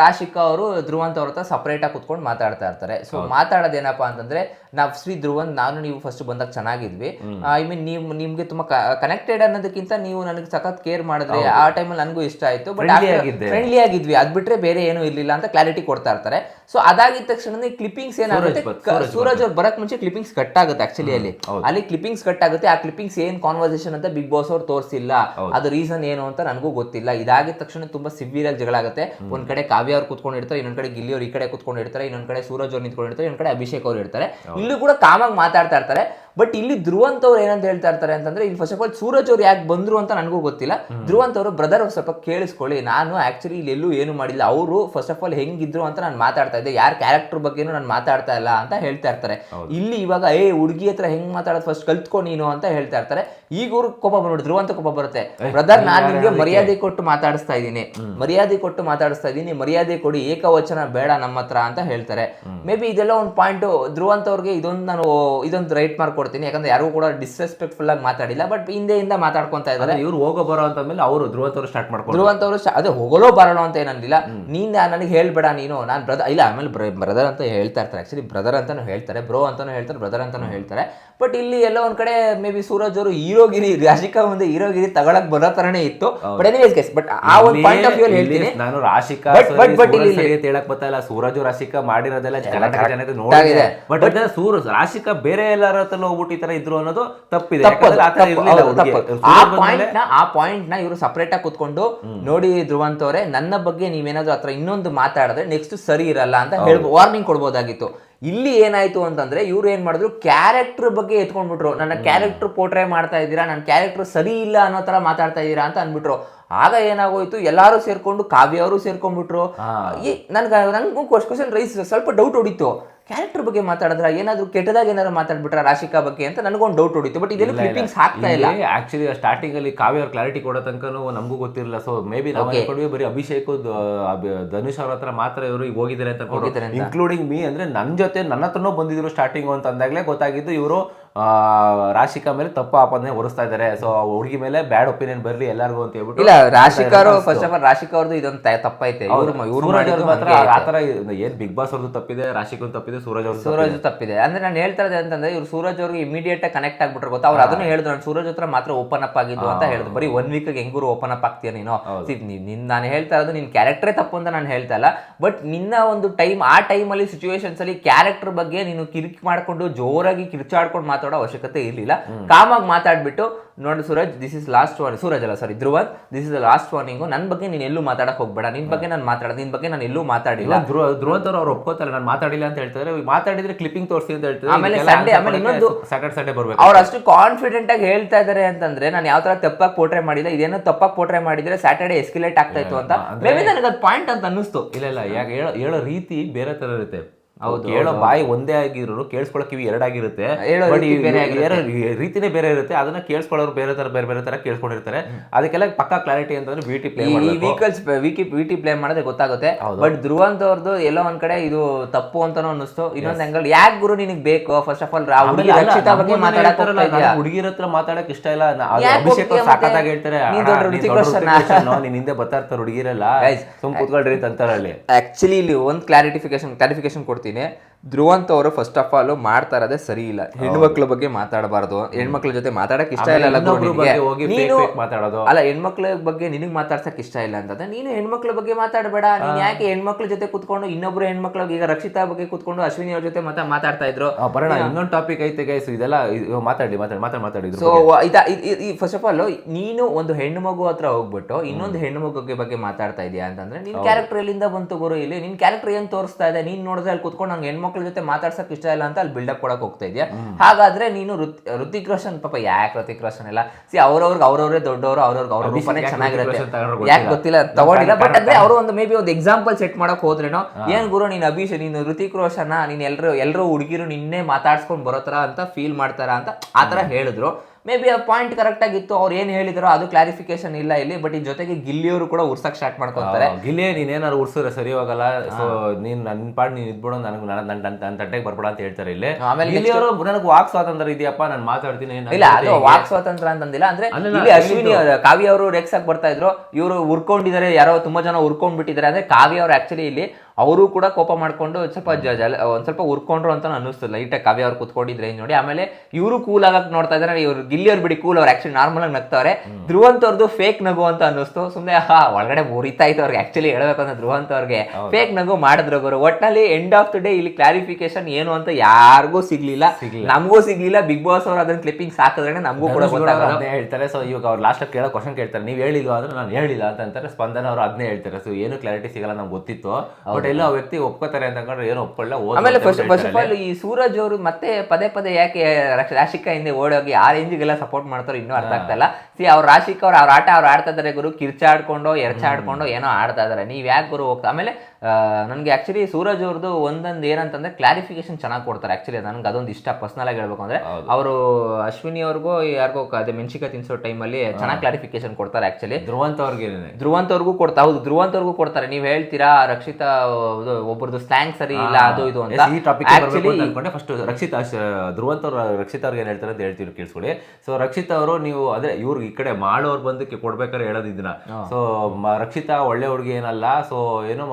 ರಾಶಿಕಾ ಅವರು ಧ್ರುವಂತ್ ಅವ್ರ ಹತ್ರ ಸಪರೇಟ್ ಆಗಿ ಕುತ್ಕೊಂಡು ಮಾತಾಡ್ತಾ ಇರ್ತಾರೆ. ಸೊ ಮಾತಾಡೋದೇನಪ್ಪ ಅಂತಂದ್ರೆ ನಾವ್ ಶ್ರೀ ಧ್ರುವಂತ್ ನಾನು ನೀವು ಫಸ್ಟ್ ಬಂದಾಗ ಚೆನ್ನಾಗಿದ್ವಿ. ಐ ಮೀನ್ ನೀವು ನಿಮ್ಗೆ ತುಂಬಾ ಕನೆಕ್ಟೆಡ್ ಅನ್ನೋದಕ್ಕಿಂತ ನೀವು ನನಗೆ ಸಖತ್ ಕೇರ್ ಮಾಡಿದ್ರೆ ಆ ಟೈಮಲ್ಲಿ ನನಗೂ ಇಷ್ಟ ಆಯ್ತು. ಬಟ್ ಫ್ರೆಂಡ್ಲಿ ಆಗಿದ್ವಿ. ಅದ್ ಬಿಟ್ರೆ ಬೇರೆ ಏನು ಇರ್ಲಿಲ್ಲ ಅಂತ ಕ್ಲಾರಿಟಿ ಕೊಡ್ತಾ ಇರ್ತಾರೆ. ಸೊ ಅದಾಗಿದ ತಕ್ಷಣ ಕ್ಲಿಪ್ಪಿಂಗ್ಸ್ ಏನಾಗುತ್ತೆ ಸೂರಜ್ ಅವ್ರು ಬರಕ್ ಮುಂಚೆ ಕ್ಲಿಪ್ಪಿಂಗ್ಸ್ ಕಟ್ ಆಗುತ್ತೆ ಆಕ್ಚುಲಿ ಅಲ್ಲಿ. ಅಲ್ಲಿ ಕ್ಲಿಪ್ಪಿಂಗ್ಸ್ ಕಟ್ ಆಗುತ್ತೆ. ಆ ಕ್ಲಿಪ್ಪಿಂಗ್ಸ್ ಏನ್ ಕಾನ್ವರ್ಸೇಷನ್ ಅಂತ ಬಿಗ್ ಬಾಸ್ ಅವ್ರು ತೋರಿಸಿಲ್ಲ. ಅದು ರೀಸನ್ ಏನು ಅಂತ ನನಗೂ ಗೊತ್ತಿಲ್ಲ. ಇದಾಗಿದ ತಕ್ಷಣ ತುಂಬಾ ಸಿವಿಯರ್ ಆಗಿ ಜಗಳ ಆಗುತ್ತೆ. ಒಂದ್ ಕಡೆ ಕಾವ್ಯ ಅವ್ರು ಕುತ್ಕೊಂಡಿರ್ತಾರೆ ಇನ್ನೊಂದ್ ಕಡೆ ಗಿಲ್ಲಿ ಅವ್ರು ಈ ಕಡೆ ಕುತ್ಕೊಂಡಿರ್ತಾರೆ ಇನ್ನೊಂದ್ ಕಡೆ ಸೂರಜ್ ಅವ್ರು ನಿಂತ್ಕೊಂಡಿರ್ತಾರೆ ಇನ್ನೊಂದು ಕಡೆ ಅಭಿಷೇಕ್ ಅವ್ರು ಇರ್ತಾರೆ ಇಲ್ಲೂ ಕೂಡ ಕಾಮಾಗಿ ಮಾತಾಡ್ತಾ ಇರ್ತಾರೆ. ಬಟ್ ಇಲ್ಲಿ ಧ್ರುವಂತ ಅವ್ರು ಏನಂತ ಹೇಳ್ತಾ ಇರ್ತಾರೆ ಅಂತಂದ್ರೆ ಇಲ್ಲಿ ಫಸ್ಟ್ ಆಫ್ ಆಲ್ ಸೂರಜ್ ಅವ್ರು ಯಾಕೆ ಬಂದ್ರು ಅಂತ ನನಗೂ ಗೊತ್ತಿಲ್ಲ. ಧ್ರುವಂತ ಅವರು ಬ್ರದರ್ ಸ್ವಲ್ಪ ಕೇಳಿಸ್ಕೊಳ್ಳಿ. ನಾನು ಆಕ್ಚುಲಿ ಇಲ್ಲಿ ಎಲ್ಲೂ ಏನು ಮಾಡಿಲ್ಲ. ಅವರು ಫಸ್ಟ್ ಆಫ್ ಆಲ್ ಹೆಂಗಿದ್ರು ಅಂತ ನಾನು ಮಾತಾಡ್ತಾ ಇದ್ದೆ. ಯಾರ ಕ್ಯಾರೆಕ್ಟರ್ ಬಗ್ಗೆನೂ ನಾನು ಮಾತಾಡ್ತಾ ಇಲ್ಲ ಅಂತ ಹೇಳ್ತಾ ಇರ್ತಾರೆ. ಇಲ್ಲಿ ಇವಾಗ ಏ ಹುಡುಗಿ ಹತ್ರ ಹೆಂಗ್ ಮಾತಾಡೋದು ಫಸ್ಟ್ ಕಲ್ತ್ಕೊ ನೀನು ಅಂತ ಹೇಳ್ತಾ ಇರ್ತಾರೆ. ಈಗ ಅವ್ರು ಕೋಪ ಬಂದ್ಬಿಟ್ಟು ಧ್ರುವಂತ ಕೋಪ ಬರುತ್ತೆ. ಬ್ರದರ್ ನಾನು ನಿಮ್ಗೆ ಮರ್ಯಾದೆ ಕೊಟ್ಟು ಮಾತಾಡಿಸ್ತಾ ಇದ್ದೀನಿ. ಮರ್ಯಾದೆ ಕೊಟ್ಟು ಮಾತಾಡಿಸ್ತಾ ಇದ್ದೀನಿ ಮರ್ಯಾದೆ ಕೊಡಿ ಏಕವಚನ ಬೇಡ ನಮ್ಮ ಹತ್ರ ಅಂತ ಹೇಳ್ತಾರೆ. ಮೇ ಬಿ ಇದೆಲ್ಲ ಒಂದು ಪಾಯಿಂಟ್ ಧ್ರುವಂತವ್ರಿಗೆ ಇದೊಂದು ನಾನು ಇದೊಂದು ರೈಟ್ ಮಾರ್ಕ್ ಕೊಡ್ತೀನಿ ಯಾಕಂದ್ರೆ ಯಾರಿಗೂ ಕೂಡ ಡಿಸ್ರೆಸ್ಪೆಕ್ಟ್ಫುಲ್ ಆಗಿ ಮಾತಾಡಿಲ್ಲ ಬಟ್ ಹಿಂದೆಯಿಂದ ಮಾತಾಡ್ಕೊಂತ ಇದ್ದಾರೆ. ಇವ್ರು ಹೋಗೋ ಬರೋ ಅಂತ ಮೇಲೆ ಅವರು ಧ್ರುವಂತವ್ರು ಸ್ಟಾರ್ಟ್ ಮಾಡ್ಕೊಂಡು ಧ್ರುವಂತವ್ರು ಅದೇ ಹೋಗಲೋ ಬರೋಣ ಅಂತ ಏನಂದಿಲ್ಲ ನೀನ್ ನನಗೆ ಹೇಳ್ಬೇಡ ನೀನು ನಾನು ಬ್ರದರ್ ಇಲ್ಲ ಆಮೇಲೆ ಬ್ರದರ್ ಅಂತ ಹೇಳ್ತಾ ಇರ್ತಾರೆ. ಆಕ್ಚುಲಿ ಬ್ರದರ್ ಅಂತಾನು ಹೇಳ್ತಾರೆ ಬ್ರೋ ಅಂತಾನು ಹೇಳ್ತಾರೆ ಬ್ರದರ್ ಅಂತಾನು ಹೇಳ್ತಾರೆ. ಬಟ್ ಇಲ್ಲಿ ಎಲ್ಲ ಒಂದ್ ಕಡೆ ಮೇ ಬಿ ಸೂರಜ್ ಅವರು ಹೀರೋಗಿರಿ ರಾಶಿಕಾ ಮುಂದೆ ಹೀರೋಗಿರಿ ತಗೊಳಕ್ ಬರೋ ತರನೇ ಇತ್ತು. ಬಟ್ ಎನಿವೇಸ್ ಗೆಸ್ ಬಟ್ ಆ ಒಂದು ಪಾಯಿಂಟ್ ಆಫ್ ವ್ಯೂ ಹೇಳ್ತೀನಿ. ನಾನು ರಾಶಿಕಾ ಬಟ್ ಸರಿ, ಇಲ್ಲಿ- ಹೇಳಕ್ ಬರ್ತಾ ಇಲ್ಲ. ಸೂರಜ್ ರಾಶಿಕಾ ಮಾಡಿರೋದೆಲ್ಲ ಜನತೆ. ನೋಡಿದೆ ಬಟ್ ಸೂರಜ್ ರಾಶಿಕಾ ಬೇರೆ ಎಲ್ಲರ ಹತ್ರ ಹೋಗ್ಬಿಟ್ಟು ಈ ತರ ಇದ್ರು ಅನ್ನೋದು ತಪ್ಪಿದೆ. ಆ ಪಾಯಿಂಟ್ನ ಇವರು ಸಪರೇಟ್ ಆಗಿ ಕುತ್ಕೊಂಡು ನೋಡಿ ಧ್ರುವಂತವ್ರೆ ನನ್ನ ಬಗ್ಗೆ ನೀವೇನಾದ್ರು ಹತ್ರ ಇನ್ನೊಂದು ಮಾತಾಡಿದ್ರೆ ನೆಕ್ಸ್ಟ್ ಸರಿ ಇರಲ್ಲ ಅಂತ ಹೇಳ್ಬೋದು ವಾರ್ನಿಂಗ್ ಕೊಡ್ಬೋದಾಗಿತ್ತು. ಇಲ್ಲಿ ಏನಾಯ್ತು ಅಂತಂದ್ರೆ ಇವ್ರು ಏನ್ ಮಾಡಿದ್ರು ಕ್ಯಾರೆಕ್ಟರ್ ಬಗ್ಗೆ ಎತ್ಕೊಂಡ್ಬಿಟ್ರು. ನನ್ನ ಕ್ಯಾರೆಕ್ಟರ್ ಪೋರ್ಟ್ರೇ ಮಾಡ್ತಾ ಇದ್ದೀರಾ ನನ್ನ ಕ್ಯಾರೆಕ್ಟರ್ ಸರಿ ಇಲ್ಲ ಅನ್ನೋ ತರ ಮಾತಾಡ್ತಾ ಇದ್ದೀರಾ ಅಂತ ಅಂದ್ಬಿಟ್ರು. ಆಗ ಏನಾಗೋಯ್ತು? ಎಲ್ಲಾರು ಸೇರ್ಕೊಂಡು ಕಾವ್ಯ ಅವರು ಸೇರ್ಕೊಂಡ್ಬಿಟ್ರು ನನ್ಗೆ ನಂಗೂ ಕ್ವಶನ್ ರೈಸ್ ಸ್ವಲ್ಪ ಡೌಟ್ ಹೊಡಿತು. ಕ್ಯಾರೆಕ್ಟರ್ ಬಗ್ಗೆ ಮಾತಾಡಿದ್ರ ಏನಾದ್ರು ಕೆಟ್ಟದಾಗ ಏನಾದ್ರು ಮಾತಾಡ್ಬಿಟ್ರ ರಾಶಿಕಾ ಬಗ್ಗೆ ಅಂತ ನನಗೊಂದು ಡೌಟ್ ಹೊಡಿತು. ಬಟ್ ಇದೆಲ್ಲ ಕ್ಲಿಪ್ಪಿಂಗ್ಸ್ ಹಾಕ್ತಾ ಇಲ್ಲ. ಆಕ್ಚುಲಿ ಸ್ಟಾರ್ಟಿಂಗ್ ಅಲ್ಲಿ ಕಾವ್ಯ ಅವ್ರ ಕ್ಲಾರಿಟಿ ಕೊಡೋ ತನಕನೂ ನಮಗೂ ಗೊತ್ತಿರಲಿಲ್ಲ. ಸೊ ಮೇ ಬಿ ನಾವು ಕೊಡ್ವಿ ಬರೀ ಅಭಿಷೇಕ್ ಧನುಷ್ ಅವ್ರ ಹತ್ರ ಮಾತ್ರ ಇವರು ಈಗ ಅಂತ ಹೋಗಿದ್ದಾರೆ ಅಂತ. ಇನ್ಕ್ಲೂಡಿಂಗ್ ಮೀ ಅಂದ್ರೆ ನನ್ನ ಜೊತೆ ನನ್ನ ಹತ್ರನೂ ಬಂದಿದ್ರು ಸ್ಟಾರ್ಟಿಂಗ್ ಅಂತ ಅಂದಾಗಲೇ ಗೊತ್ತಾಗಿದ್ದು ಇವರು ರಾಶಿಕಾ ಮೇಲೆ ತಪ್ಪು ಆಪಾದನೆ ಹೊರಿಸ್ತಾ ಇದ್ದಾರೆ ಸೊ ಹುಡುಗಿ ಮೇಲೆ ಬ್ಯಾಡ್ ಒಪಿನಿಯನ್ ಬರ್ಲಿ ಎಲ್ಲರಿಗೂ ಅಂತ ಹೇಳ್ಬಿಟ್ಟು ಇಲ್ಲ ರಾಶಿಕಾರು ಫಸ್ಟ್ ಆಫ್ ಆಲ್ ರಾಶಿಕಾ ಅವ್ರದ್ದು ಇದೊಂದು ತಪ್ಪೈತೆ. ಮಾತ್ರ ಆ ತರ ಏನ್ ಬಿಗ್ ಬಾಸ್ ಅವ್ರದ್ದು ತಪ್ಪಿದೆ ರಾಶಿಕಾ ತಪ್ಪಿದೆ ಸೂರಜ್ ಅವ್ರದ್ದು ಸೂರಜ್ ತಪ್ಪಿದೆ. ಅಂದ್ರೆ ನಾನು ಹೇಳ್ತಾ ಇದ್ದೆ ಅಂತಂದ್ರೆ ಇವ್ರು ಸೂರಜ್ ಅವ್ರಿಗೆ ಇಮಿಡಿಯೇಟ್ ಆಗಿ ಕನೆಕ್ಟ್ ಆಗ್ಬಿಟ್ರೆ ಗೊತ್ತಾ? ಅವ್ರು ಅದನ್ನು ಹೇಳಿದ್ರು ನಾನು ಸೂರಜ್ ಹತ್ರ ಮಾತ್ರ ಓಪನ್ ಅಪ್ ಆಗಿದ್ದು ಅಂತ ಹೇಳಿದ್ರು. ಬರೀ ಒನ್ ವೀಕ್ ಹೆಂಗೂರು ಓಪನ್ ಅಪ್ ಆಗ್ತೀಯ ನೀನು? ನಿನ್ ನಾನು ಹೇಳ್ತಾ ಇರೋದು ನಿನ್ ಕ್ಯಾರೆಕ್ಟರೇ ತಪ್ಪು ಅಂತ ನಾನು ಹೇಳ್ತಾ ಇಲ್ಲ. ಬಟ್ ನಿನ್ನ ಒಂದು ಟೈಮ್ ಆ ಟೈಮಲ್ಲಿ ಸಿಚುವೇಶನ್ಸ್ ಅಲ್ಲಿ ಕ್ಯಾರೆಕ್ಟರ್ ಬಗ್ಗೆ ನೀನು ಕಿರಿಕ್ ಮಾಡ್ಕೊಂಡು ಜೋರಾಗಿ ಕಿರ್ಚಾಡ್ಕೊಂಡು ಮಾತಾಡೋ ಮಾತಾಡೋ ಅವಶ್ಯಕತೆ ಇರಲಿಲ್ಲ. ಕಾಮಾಗಿ ಮಾತಾಡ್ಬಿಟ್ಟು ನೋಡಿ Suraj this is last warning Suraj ಅಲ್ಲ sorry Dhruvan this is last warning ನನ್ನ ಬಗ್ಗೆ ನೀನು ಎಲ್ಲೂ ಮಾತಾಡಕ್ ಹೋಗ್ಬೇಡ. ನಿನ್ ಬಗ್ಗೆ ನಾನು ಮಾತಾಡೋದು ನಿನ್ ಬಗ್ಗೆ ನಾನು ಎಲ್ಲೂ ಮಾತಾಡಿಲ್ಲ. ಧ್ರುವ ಧ್ರುವಂತವ್ರು ಅವ್ರು ಒಪ್ಕೋತಾರೆ ನಾನು ಮಾತಾಡಿಲ್ಲ ಅಂತ ಹೇಳ್ತಾರೆ ಮಾತಾಡಿದ್ರೆ ಕ್ಲಿಪ್ಪಿಂಗ್ ತೋರಿಸಿ ಅಂತ ಹೇಳ್ತಾರೆ ಆಮೇಲೆ ಸಂಡೇ ಆಮೇಲೆ ಇನ್ನೊಂದು- ಸಾಟರ್ಡೆ ಸಂಡೇ ಬರ್ಬೇಕು. ಅವ್ರು ಅಷ್ಟು ಕಾನ್ಫಿಡೆಂಟ್ ಆಗಿ ಹೇಳ್ತಾ ಇದಾರೆ ಅಂತಂದ್ರೆ ನಾನು ಯಾವ ತರ ತಪ್ಪಾಗಿ ಪೋಟ್ರೆ ಮಾಡಿಲ್ಲ ಇದೇನೋ ತಪ್ಪಾಗಿ ಪೋಟ್ರೆ ಮಾಡಿದ್ರೆ ಸ್ಯಾಟರ್ಡೆ ಎಸ್ಕಿಲೇಟ್ ಆಗ್ತಾ ಇತ್ತು ಅಂತ. ಮೇಬಿ ನನಗೆ ಅದು ಪಾಯಿಂಟ್ ಅಂತ ಅನ್ನಿಸ್ತು. ಇಲ್ಲ ಇಲ್ಲ ಯಾಕೆ ಹೇಳೋ ಹೇಳೋ ರೀತಿ ಬೇರೆ ತರ ಇರುತ್ತೆ. ಹೌದು ಹೇಳೋ ಬಾಯಿ ಒಂದೇ ಆಗಿರೋರು ಕೇಳಿಸ್ಕೊಳ್ಳೋ ಕಿವಿ ಎರಡಾಗಿರುತ್ತೆ ರೀತಿನೇ ಬೇರೆ ಇರುತ್ತೆ. ಅದನ್ನ ಕೇಳಿಸ್ಕೊಳ್ಳೋರು ಬೇರೆ ತರ ಬೇರೆ ಬೇರೆ ತರ ಕೇಳಿಸ್ಕೊಂಡಿರ್ತಾರೆ. ಅದಕ್ಕೆಲ್ಲ ಪಕ್ಕಾ ಕ್ಲಾರಿಟಿ ಅಂತಂದ್ರೆ ವಿಟಿ ಪ್ಲೇ ಈ ವೀಕಲ್ಸ್ ವಿಕಿ ವಿಟಿ ಪ್ಲೇ ಮಾಡಿದ್ರೆ ಗೊತ್ತಾಗುತ್ತೆ. ಬಟ್ ಧ್ರುವಂತ್ ಅವ್ರದ್ದು ಎಲ್ಲೋ ಒಂದ್ ಕಡೆ ಇದು ತಪ್ಪು ಅಂತಾನೂ ಅನ್ನಿಸ್ತು. ಇನ್ನೊಂದ್ ಆಂಗಲ್ ಯಾಕೆ ಗುರು ನಿನಗೆ ಬೇಕು? ಫಸ್ಟ್ ಆಫ್ ಆಲ್ ರಕ್ಷಿತಾ ಬಗ್ಗೆ ಮಾತಾಡಕ್? ಹುಡುಗಿರ ಹತ್ರ ಮಾತಾಡಕ್ ಇಷ್ಟ ಇಲ್ಲ. ಅಭಿಷೇಕ್ ಸಾಕತ್ತಾಗಿ ಹೇಳ್ತಾರೆ ನೀನ್ ಹಿಂದೆ ಬರ್ತಾ ಇರ್ತಾರೆ ಹುಡುಗಿರೆಲ್ಲ. ಸುಮ್ ಕೂತ್ಕೊಳ್ರಿ ಅಂತ ಅಂತಾರೆ ಅಲ್ಲಿ ಆಕ್ಚುಲಿ ಇಲ್ಲಿ ಒಂದ್ ಕ್ಲಾರಿಫಿಕೇಶನ್ ಕ್ಲಾರಿಫಿಕೇಶನ್ ಕೊಡ್ತೀನಿ. ലോകത്തിനെ ಧ್ರುವಂತ್ ಅವರು ಫಸ್ಟ್ ಆಫ್ ಆಲ್ ಮಾಡ್ತಾ ಇರೋದೇ ಸರಿ ಇಲ್ಲ. ಹೆಣ್ಮಕ್ಳ ಬಗ್ಗೆ ಮಾತಾಡಬಾರ್ದು. ಹೆಣ್ಮಕ್ಳ ಜೊತೆ ಮಾತಾಡಕ್ ಇಷ್ಟ ಇಲ್ಲ ಮಾತಾಡೋದು. ಅಲ್ಲ ಹೆಣ್ಮಕ್ಳ ಬಗ್ಗೆ ನಿನಗ್ ಮಾತಾಡ್ಸಕ್ ಇಷ್ಟ ಇಲ್ಲ ಅಂತಂದ್ರೆ ನೀನು ಹೆಣ್ಮಕ್ಳ ಬಗ್ಗೆ ಮಾತಾಡಬೇಡ. ನೀನ್ ಯಾಕೆ ಹೆಣ್ಮಕ್ಳ ಜೊತೆ ಕುತ್ಕೊಂಡು ಇನ್ನೊಬ್ರು ಹೆಣ್ಮಕ್ಳ ಈಗ ರಕ್ಷಿತಾ ಬಗ್ಗೆ ಕುತ್ಕೊಂಡು ಅಶ್ವಿನಿ ಅವ್ರ ಜೊತೆ ಮತ್ತೆ ಮಾತಾಡ್ತಾ ಇದ್ರು? ಬರೋಣ ಇನ್ನೊಂದು ಟಾಪಿಕ್ ಐತೆ ಗೈಸ್ ಇದೆಲ್ಲ ಇದು ಮಾತಾಡಿ ಮಾತಾಡಿ ಮಾತಾಡಿ ಮಾತಾಡಿದ್ರು ಸೊ ಫಸ್ಟ್ ಆಫ್ ಆಲ್ ನೀನು ಒಂದು ಹೆಣ್ಣು ಮಗು ಹತ್ರ ಹೋಗ್ಬಿಟ್ಟು ಇನ್ನೊಂದು ಹೆಣ್ಣು ಮಗುಗೆ ಬಗ್ಗೆ ಮಾತಾಡ್ತಾ ಇದೀಯಾ ಅಂತಂದ್ರೆ ನಿನ್ ಕ್ಯಾರೆಕ್ಟರ್ ಎಲ್ಲಿಂದ ಬಂತು ಗುರು ಇಲ್ಲಿ? ನಿನ್ ಕ್ಯಾರೆಕ್ಟರ್ ಏನ್ ತೋರಿಸ್ತಾ ಇದೆ? ನೀನ್ ನೋಡಿದ್ರೆ ಅಲ್ಲಿ ಕುತ್ಕೊಂಡು ನಂಗೆ ಹೆಣ್ಮಕ್ಳ ಜೊತೆ ಮಾತಾಡ್ಸಕ್ ಇಷ್ಟ ಇಲ್ಲ ಅಂತ ಅಲ್ಲಿ ಬಿಲ್ಡಪ್ ಕೊಡಕ್ ಹೋಗ್ತಾ ಇದೆಯಾ? ಹಾಗಾದ್ರೆ ನೀನು ಋತ್- ಋತಿಕ್ ರೋಷನ್ ಪಾಪ ಯಾಕೆ ಋತಿಕ್ ರೋಷನ್ ಇಲ್ಲ? ಸಿ ಅವ್ರವ್ರಿಗೆ ಅವ್ರವ್ರೇ ದೊಡ್ಡವರು ಅವ್ರವ್ರಿಗೆ ಅವ್ರ ರೂಪನೇ ಚೆನ್ನಾಗಿರುತ್ತೆ. ಯಾಕೆ ಗೊತ್ತಿಲ್ಲ? ತಗೊಂಡಿಲ್ಲ ಬಟ್ ಅಂದ್ರೆ ಅವರು ಒಂದು ಮೇ ಬಿ ಒಂದು ಎಕ್ಸಾಂಪಲ್ ಸೆಟ್ ಮಾಡಕ್ ಹೋದ್ರೇನೋ? ಏನ್ ಗುರು ನೀನ್ ಅಭಿಷ್ ನೀನು ಋತಿಕ್ ರೋಷನ್ ನೀನ್ ಎಲ್ರು ಎಲ್ರು ಹುಡುಗಿರು ನಿನ್ನೆ ಮಾತಾಡ್ಸ್ಕೊಂಡ್ ಬರೋ ತರ ಅಂತ ಫೀಲ್ ಮಾಡ್ತಾರ ಅಂತ ಆತರ ಹೇಳಿದ್ರು. ಮೇ ಬಿ ಆ ಪಾಯಿಂಟ್ ಕರೆಕ್ಟ್ ಆಗಿತ್ತು ಅವ್ರು ಏನ್ ಹೇಳಿದ್ರು ಅದು ಕ್ಲಾರಿಫಿಕೇಶನ್ ಇಲ್ಲ ಇಲ್ಲಿ ಬಟ್ ಈ ಜೊತೆಗೆ ಗಿಲ್ಲಿಯವರು ಕೂಡ ಉರ್ಸಕ್ ಸ್ಟಾರ್ಟ್ ಮಾಡ್ಕೊಂತಾರೆ. ಗಿಲ್ಲಿ ನೀನ್ ಏನಾದ್ರು ಉರ್ಸಿದ್ರೆ ಸರಿ ಹೋಗಲ್ಲ ಸೊ ನೀನ್ ನನ್ನ ಪಾಡ್ ನೀನ್ ಇದ್ಬಿಡು ನನಗೆ ನನ್ನ ನನ್ನ ತಟ್ಟೆಗೆ ಬರ್ಬೇಡ ಅಂತ ಹೇಳ್ತಾರೆ ಇಲ್ಲಿ. ಆಮೇಲೆ ಗಿಲ್ಲಿಯವರು ನನಗೆ ವಾಕ್ ಸ್ವಾತಂತ್ರ್ಯ ಇದೆಯಪ್ಪ ನಾನು ಮಾತಾಡ್ತೀನಿ ಇಲ್ಲ ಅದು ವಾಕ್ ಸ್ವಾತಂತ್ರ್ಯ ಅಂತಂದಿಲ್ಲ ಅಂದ್ರೆ ಇಲ್ಲಿ ಅಶ್ವಿನಿ ಕಾವ್ಯ ಅವರು ರೆಕ್ಸ್ ಆಗಿ ಬರ್ತಾ ಇದ್ರು ಇವರು ಉರ್ಕೊಂಡಿದ್ದಾರೆ ಯಾರೋ ತುಂಬಾ ಜನ ಉರ್ಕೊಂಡ್ಬಿಟ್ಟಿದ್ದಾರೆ ಅಂದ್ರೆ ಕಾವ್ಯ ಅವರು ಆಕ್ಚುಲಿ ಇಲ್ಲಿ ಅವರು ಕೂಡ ಕೋಪ ಮಾಡ್ಕೊಂಡು ಸ್ವಲ್ಪ ಜ- ಜಲ ಒಂದ್ ಸ್ವಲ್ಪ ಉರ್ಕೊಂಡ್ರು ಅಂತ ಅನ್ನಿಸ್ತು ಲೈಟ್ ಕಾವ್ಯ ಅವ್ರು ಕುತ್ಕೊಂಡಿದ್ರೆ ನೋಡಿ ಆಮೇಲೆ ಇವರು ಕೂಲ್ ಆಗಕ್ ನೋಡ್ತಾ ಇದಾರೆ ಇವ್ರು ಗಿಲ್ಲಿ ಅವ್ರು ಬಿಡಿ ಕೂಲ್ ಅವ್ರು ಆಕ್ಚುಲಿ ನಾರ್ಮಲ್ ಆಗಿ ನಗ್ತಾವ್ರೆ. ಧ್ರುವಂತ ಅವ್ರದ್ದು ಫೇಕ್ ನಗು ಅಂತ ಅನ್ನಿಸ್ತು. ಸುಮ್ನೆ ಹಾ ಒಳಗಡೆ ಮುರಿತಾ ಇತ್ತು ಅವ್ರಿಗೆ ಆಕ್ಚುಲಿ ಹೇಳ್ಬೇಕು ಅಂದ್ರೆ ಧ್ರುವಂತ್ ಅವ್ರಿಗೆ ಫೇಕ್ ನಗು ಮಾಡಿದ್ರು ಅವರು ಒಟ್ನಲ್ಲಿ ಎಂಡ್ ಆಫ್ ದ ಡೇ ಇಲ್ಲಿ ಕ್ಲಾರಿಫಿಕೇಶನ್ ಏನು ಅಂತ ಯಾರಿಗೂ ಸಿಗ್ಲಿಲ್ಲ. ನಮಗೂ ಸಿಗ್ಲಿಲ್ಲ. ಬಿಗ್ ಬಾಸ್ ಅವ್ರು ಅದನ್ನ ಕ್ಲಿಪ್ಪಿಂಗ್ ಸಾಕಿದ್ರೆ ನಮಗೂ ಕೂಡ ಗೊತ್ತಾಗಲ್ಲ ಹೇಳ್ತಾರೆ. ಸೊ ಇವಾಗ ಅವ್ರು ಲಾಸ್ಟ್ ಕೇಳೋ ಕ್ವಶನ್ ಕೇಳ್ತಾರೆ. ನೀವು ಹೇಳಿಲ್ಲ ಅಂದ್ರೆ ನಾನು ಹೇಳಿಲ್ಲ ಅಂತ ಅಂತಾರೆ. ಸ್ಪಂದನ ಅವರು ಅದನ್ನೇ ಹೇಳ್ತಾರೆ. ಸೊ ಏನು ಕ್ಲಾರಿಟಿ ಸಿಗಲ್ಲ ನಮ್ಗೆ ಗೊತ್ತಿತ್ತು. ಬಟ್ ಎಲ್ಲ ಆ ವ್ಯಕ್ತಿ ಒಪ್ಕೋತಾರೆ ಅಂತ ಏನು ಏನು ಒಪ್ಪಲ್ಲ ಆಮೇಲೆ ಫಸ್ಟ್ ಫಸ್ಟ್ ಆಫ್ ಆಲ್ ಈ ಸೂರಜ್ ಅವರು ಮತ್ತೆ ಪದೇ ಪದೇ ಯಾಕೆ ರಕ್ಷ- ರಾಶಿಕಾ ಹಿಂದೆ ಓಡೋಗಿ ಆ ರೇಂಜ್ಗೆಲ್ಲ ಸಪೋರ್ಟ್ ಮಾಡ್ತಾರೋ ಇನ್ನೂ ಅರ್ಥ ಆಗ್ತಾ ಇಲ್ಲ. ಸಿ ಅವ್ರ ರಾಶಿಕ್ ಅವ್ರ ಅವ್ರ ಆಟ ಅವ್ರು ಆಡ್ತಾ ಇದಾರೆ ಗುರು ಕಿರ್ಚಾಡ್ಕೊಂಡು ಎರ್ಚಾಡ್ಕೊಂಡು ಏನೋ ಆಡ್ತಾ ಇದಾರೆ. ನೀವ್ ಯಾಕೆ ಗುರು ಹೋಗ್ತಾ ಆಮೇಲೆ ನನ್ಗೆ ಆ್ಯಕ್ಚುಲಿ ಸೂರಜ್ ಅವ್ರದ್ದು ಒಂದೊಂದು ಏನಂತಂದ್ರೆ ಕ್ಲಾರಿಫಿಕೇಶನ್ ಚೆನ್ನಾಗಿ ಕೊಡ್ತಾರೆ. ಆಕ್ಚುಲಿ ನನಗೆ ಅದೊಂದು ಇಷ್ಟ ಪರ್ಸ್ನಲ್ ಆಗಿ ಹೇಳ್ಬೇಕು ಅಂದ್ರೆ ಅವರು ಅಶ್ವಿನಿ ಅವ್ರಿಗೂ ಯಾರಿಗೋ ಅದೇ ಮೆಣಸಿಕ ತಿನ್ಸೋ ಟೈಮಲ್ಲಿ ಚೆನ್ನಾಗಿ ಕ್ಲಾರಿಫಿಕೇಶನ್ ಕೊಡ್ತಾರೆ ಆ್ಯಕ್ಚುಲಿ ಧ್ರುವಂತ ಅವ್ರಿಗೆ ಧ್ರುವಂತ ಅವ್ರಿಗೂ ಕೊಡ್ತಾ ಹೌದು ಧ್ರುವಂತ ಅವ್ರಿಗೂ ಕೊಡ್ತಾರೆ. ನೀವು ಹೇಳ್ತೀರಾ ರಕ್ಷಿತಾ ಇದು ಒಬ್ಬರದು ಸ್ಲ್ಯಾಂಗ್ ಸರಿ ಇಲ್ಲ ಅದು ಇದು ಅಂತ. ಈ ಟಾಪಿಕ್ ಅನ್ಕೊಂಡೆ. ಫಸ್ಟ್ ರಕ್ಷಿತಾ ಧ್ರುವಂತ ಅವ್ರು ರಕ್ಷಿತ ಅವ್ರಿಗೆ ಏನು ಹೇಳ್ತಾರೆ ಅಂತ ಹೇಳ್ತೀವಿ ಕೇಳಿಸ್ಕೊಳ್ಳಿ. ಸೊ ರಕ್ಷಿತ ಅವರು ನೀವು ಅಂದ್ರೆ ಇವ್ರಿಗೆ ಈ ಕಡೆ ಮಾಡೋರು ಬಂದಕ್ಕೆ ಕೊಡ್ಬೇಕಾದ್ರೆ ಹೇಳೋದು ಇದನ್ನ ಸೊ ರಕ್ಷಿತಾ ಒಳ್ಳೆ ಹುಡುಗಿ ಏನಲ್ಲ. ಸೊ ಏನೋ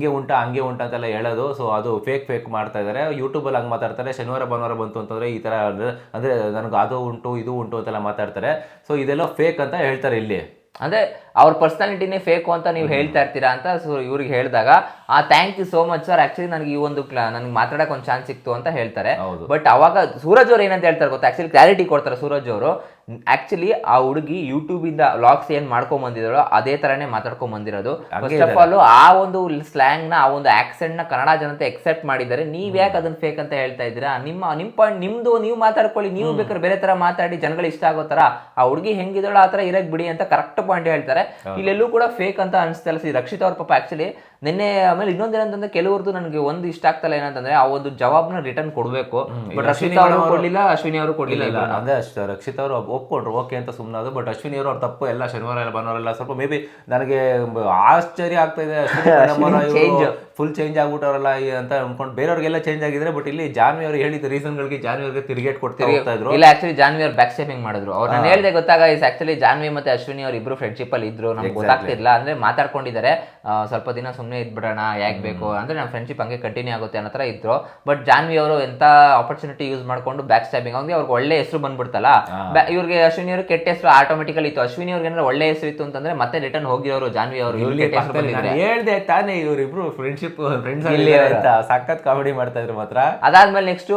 ಹಿಂಗೆ ಉಂಟಾ ಹಂಗೆ ಉಂಟ ಅಂತೆಲ್ಲ ಹೇಳೋದು. ಸೊ ಅದು ಫೇಕ್ ಫೇಕ್ ಮಾಡ್ತಾ ಇದ್ದಾರೆ. ಯೂಟ್ಯೂಬಲ್ಲಿ ಹಂಗೆ ಮಾತಾಡ್ತಾರೆ. ಶನಿವಾರ ಭಾನುವಾರ ಬಂತು ಅಂತಂದರೆ ಈ ಥರ ಅಂದ್ರೆ- ನನಗೆ ಅದು ಉಂಟು ಇದು ಉಂಟು ಅಂತೆಲ್ಲ ಮಾತಾಡ್ತಾರೆ. ಸೊ ಇದೆಲ್ಲ ಫೇಕ್ ಅಂತ ಹೇಳ್ತಾರೆ ಇಲ್ಲಿ. ಅಂದರೆ ಅವ್ರ ಪರ್ಸನಾಲಿಟಿನೇ ಫೇಕು ಅಂತ ನೀವು ಹೇಳ್ತಾ ಇರ್ತೀರಾ ಅಂತ ಸೊ ಇವ್ರಿಗೆ ಹೇಳಿದಾಗ ಆ thank you so much sir actually ನನಗೆ ಈ ಒಂದು ನನಗೆ ಮಾತಾಡೋಕೆ ಒಂದು ಚಾನ್ಸ್ ಸಿಕ್ತು ಅಂತ ಹೇಳ್ತಾರೆ. ಬಟ್ ಅವಾಗ ಸೂರಜ್ ಅವ್ರು ಏನಂತ ಹೇಳ್ತಾರೆ ಗೊತ್ತಾ? ಆ್ಯಕ್ಚುಲಿ ಕ್ಲಾರಿಟಿ ಕೊಡ್ತಾರೆ ಸೂರಜ್ ಅವರು. ಆಕ್ಚುಲಿ ಆ ಹುಡುಗಿ ಯೂಟ್ಯೂಬ್ ಇಂದ ಲಾಗ್ಸ್ ಏನ್ ಮಾಡ್ಕೊಂಡ್ ಬಂದಿದ್ರು ಅದೇ ತರನೇ ಮಾತಾಡ್ಕೊಂಡ್ ಬಂದಿರೋದು. ಫಸ್ಟ್ ಆಫ್ ಆಲ್ ಆ ಒಂದು ಸ್ಲ್ಯಾಂಗ್ನ ಆ ಒಂದು ಆಕ್ಸೆಂಟ್ನ ಕನ್ನಡ ಜನತೆ ಎಕ್ಸೆಪ್ಟ್ ಮಾಡಿದ್ದಾರೆ. ನೀವ್ ಯಾಕೆ ಅದನ್ನ ಫೇಕ್ ಅಂತ ಹೇಳ್ತಾ ಇದ್ದೀರಾ? ನಿಮ್ಮ ನಿಮ್ ಪಾಯಿಂಟ್ ನಿಮ್ದು ನೀವು ಮಾತಾಡ್ಕೊಳ್ಳಿ ನೀವು ಬೇಕಾದ್ರೆ ಬೇರೆ ತರ ಮಾತಾಡಿ ಜನಗಳು ಇಷ್ಟ ಆಗೋ ತರ. ಆ ಹುಡುಗಿ ಹೆಂಗಿದಾಳೋ ಆ ತರ ಇರಕ್ ಬಿಡಿ ಅಂತ ಕರೆಕ್ಟ್ ಪಾಯಿಂಟ್ ಹೇಳ್ತಾರೆ. ಇಲ್ಲೆಲ್ಲೂ ಕೂಡ ಫೇಕ್ ಅಂತ ಅನಿಸ್ತಾ ಇಲ್ಲ. ಸಿ ರಕ್ಷಿತ್ ಅವ್ರ ಪಾಪ ಆಕ್ಚುಲಿ ನಿನ್ನೆ ಆಮೇಲೆ ಇನ್ನೊಂದ್ ಏನಂತಂದ್ರೆ ಕೆಲವ್ರದ್ದು ನನಗೆ ಒಂದು ಇಷ್ಟ ಆಗ್ತಲ್ಲ ಏನಂತಂದ್ರೆ ಆ ಒಂದು ಜವಾಬ್ನ ರಿಟರ್ನ್ ಕೊಡ್ಬೇಕು. ಬಟ್ ರಕ್ಷಿತ್ ಅವರು ಕೊಡ್ಲಿಲ್ಲ ಅಶ್ವಿನಿ ಅವರು ಕೊಡ್ಲಿಲ್ಲ ಅದೇ ಅಷ್ಟೇ. ರಕ್ಷಿತ್ ಅವರು ಒಪ್ಕೊಂಡ್ರು ಓಕೆ ಅಂತ ಸುಮ್ಮನಾದ್ರು ಬಟ್ ಅಶ್ವಿನಿ ಅವರು ಅವ್ರ ತಪ್ಪು ಎಲ್ಲ ಶನಿವಾರ ಎಲ್ಲ ಭಾನುವಾರ ಎಲ್ಲ ಸ್ವಲ್ಪ ಮೇ ಬಿ ನನಗೆ ಆಶ್ಚರ್ಯ ಆಗ್ತಾ ಇದೆ. (laughs) ಫುಲ್ ಚೇಂಜ್ ಆಗ್ಬಿಟ್ಟವ್ರಲ್ಲ ಅಂತ ಅನ್ಕೊಂಡು ಬೇರೆಯವ್ರಿಗೆಲ್ಲ ಚೇಂಜ್ ಆಗಿದ್ರೆ ಬಟ್ ಇಲ್ಲಿ ಜಾನ್ವಿ ಅವರು ಹೇಳಿದ ರೀಸನ್ಗಳಿಗೆ ಜಾನ್ವಿ ಅವರಿಗೆ ತಿರುಗೇಟ್ ಕೊಡ್ತಾರೆ ಇದ್ರು. ಇಲ್ಲ ಆಕ್ಚುಲಿ ಜಾನ್ವಿ ಅವ್ರು ಬ್ಯಾಕ್ ಸ್ಟೆಪಿಂಗ್ ಮಾಡಿದ್ರು. ಅವ್ರು ನಾನು ಹೇಳ್ದೆ ಗೊತ್ತಾಗ ಇಸ್ ಆಕ್ಚುಲಿ ಜಾನ್ವಿ ಮತ್ತೆ ಅಶ್ವಿನಿ ಅವ್ರು ಇಬ್ರು ಫ್ರೆಂಡ್ಶಿಪ್ ಅಲ್ಲಿ ಇದ್ರು ನಮ್ಗೆ ಗೊತ್ತಾಗ್ತಿಲ್ಲ ಅಂದ್ರೆ ಮಾತಾಡ್ಕೊಂಡಿದ್ದಾರೆ ಸ್ವಲ್ಪ ದಿನ ಸುಮ್ಮನೆ ಇದ್ಬಿಡೋಣ ಯಾಕೆ ಬೇಕು? ಅಂದ್ರೆ ನಮ್ಮ ಫ್ರೆಂಡ್ಶಿಪ್ ಹಂಗೆ ಕಂಟಿನ್ಯೂ ಆಗುತ್ತೆ ಅನ್ನೋ ತರ ಇದ್ರು. ಬಟ್ ಜಾನ್ವಿ ಅವರು ಎಂತ ಆಪರ್ಚುನಿಟಿ ಯೂಸ್ ಮಾಡ್ಕೊಂಡು ಬ್ಯಾಕ್ ಸ್ಟ್ಯಾಬಿಂಗ್ ಅವ್ರಿಗೆ ಅವ್ರಿಗೆ ಒಳ್ಳೆ ಹೆಸರು ಬಂದ್ಬಿಡ್ತಲ್ಲ. ಇವ್ರಿಗೆ ಅಶ್ವಿನಿ ಅವರು ಕೆಟ್ಟ ಹೆಸರು ಆಟೋಮೆಟಿಕಲ್ ಇತ್ತು. ಅಶ್ವಿನಿ ಅವ್ರಿಗೆ ಏನಾದ್ರು ಒಳ್ಳೆ ಹೆಸರು ಇತ್ತು ಅಂತಂದ್ರೆ ಮತ್ತೆ ರಿಟರ್ನ್ ಹೋಗಿರೋರು ಜಾನ್ವಿ ಅವರು. ಹೇಳ್ದೆ ತಾನೇ ಇವ್ರಿಬ್ರು ಫ್ರೆಂಡ್ಶಿಪ್ ಫ್ರೆಂಡ್ಶಿಪ್ ಫ್ರೆಂಡ್ಸ್ ಇಲ್ಲಿ. ಅಂತ ಸಖತ್ ಕಾಮಿಡಿ ಮಾಡ್ತಾ ಇದ್ರು ಮಾತ್ರ. ಅದಾದ್ಮೇಲೆ ನೆಕ್ಸ್ಟ್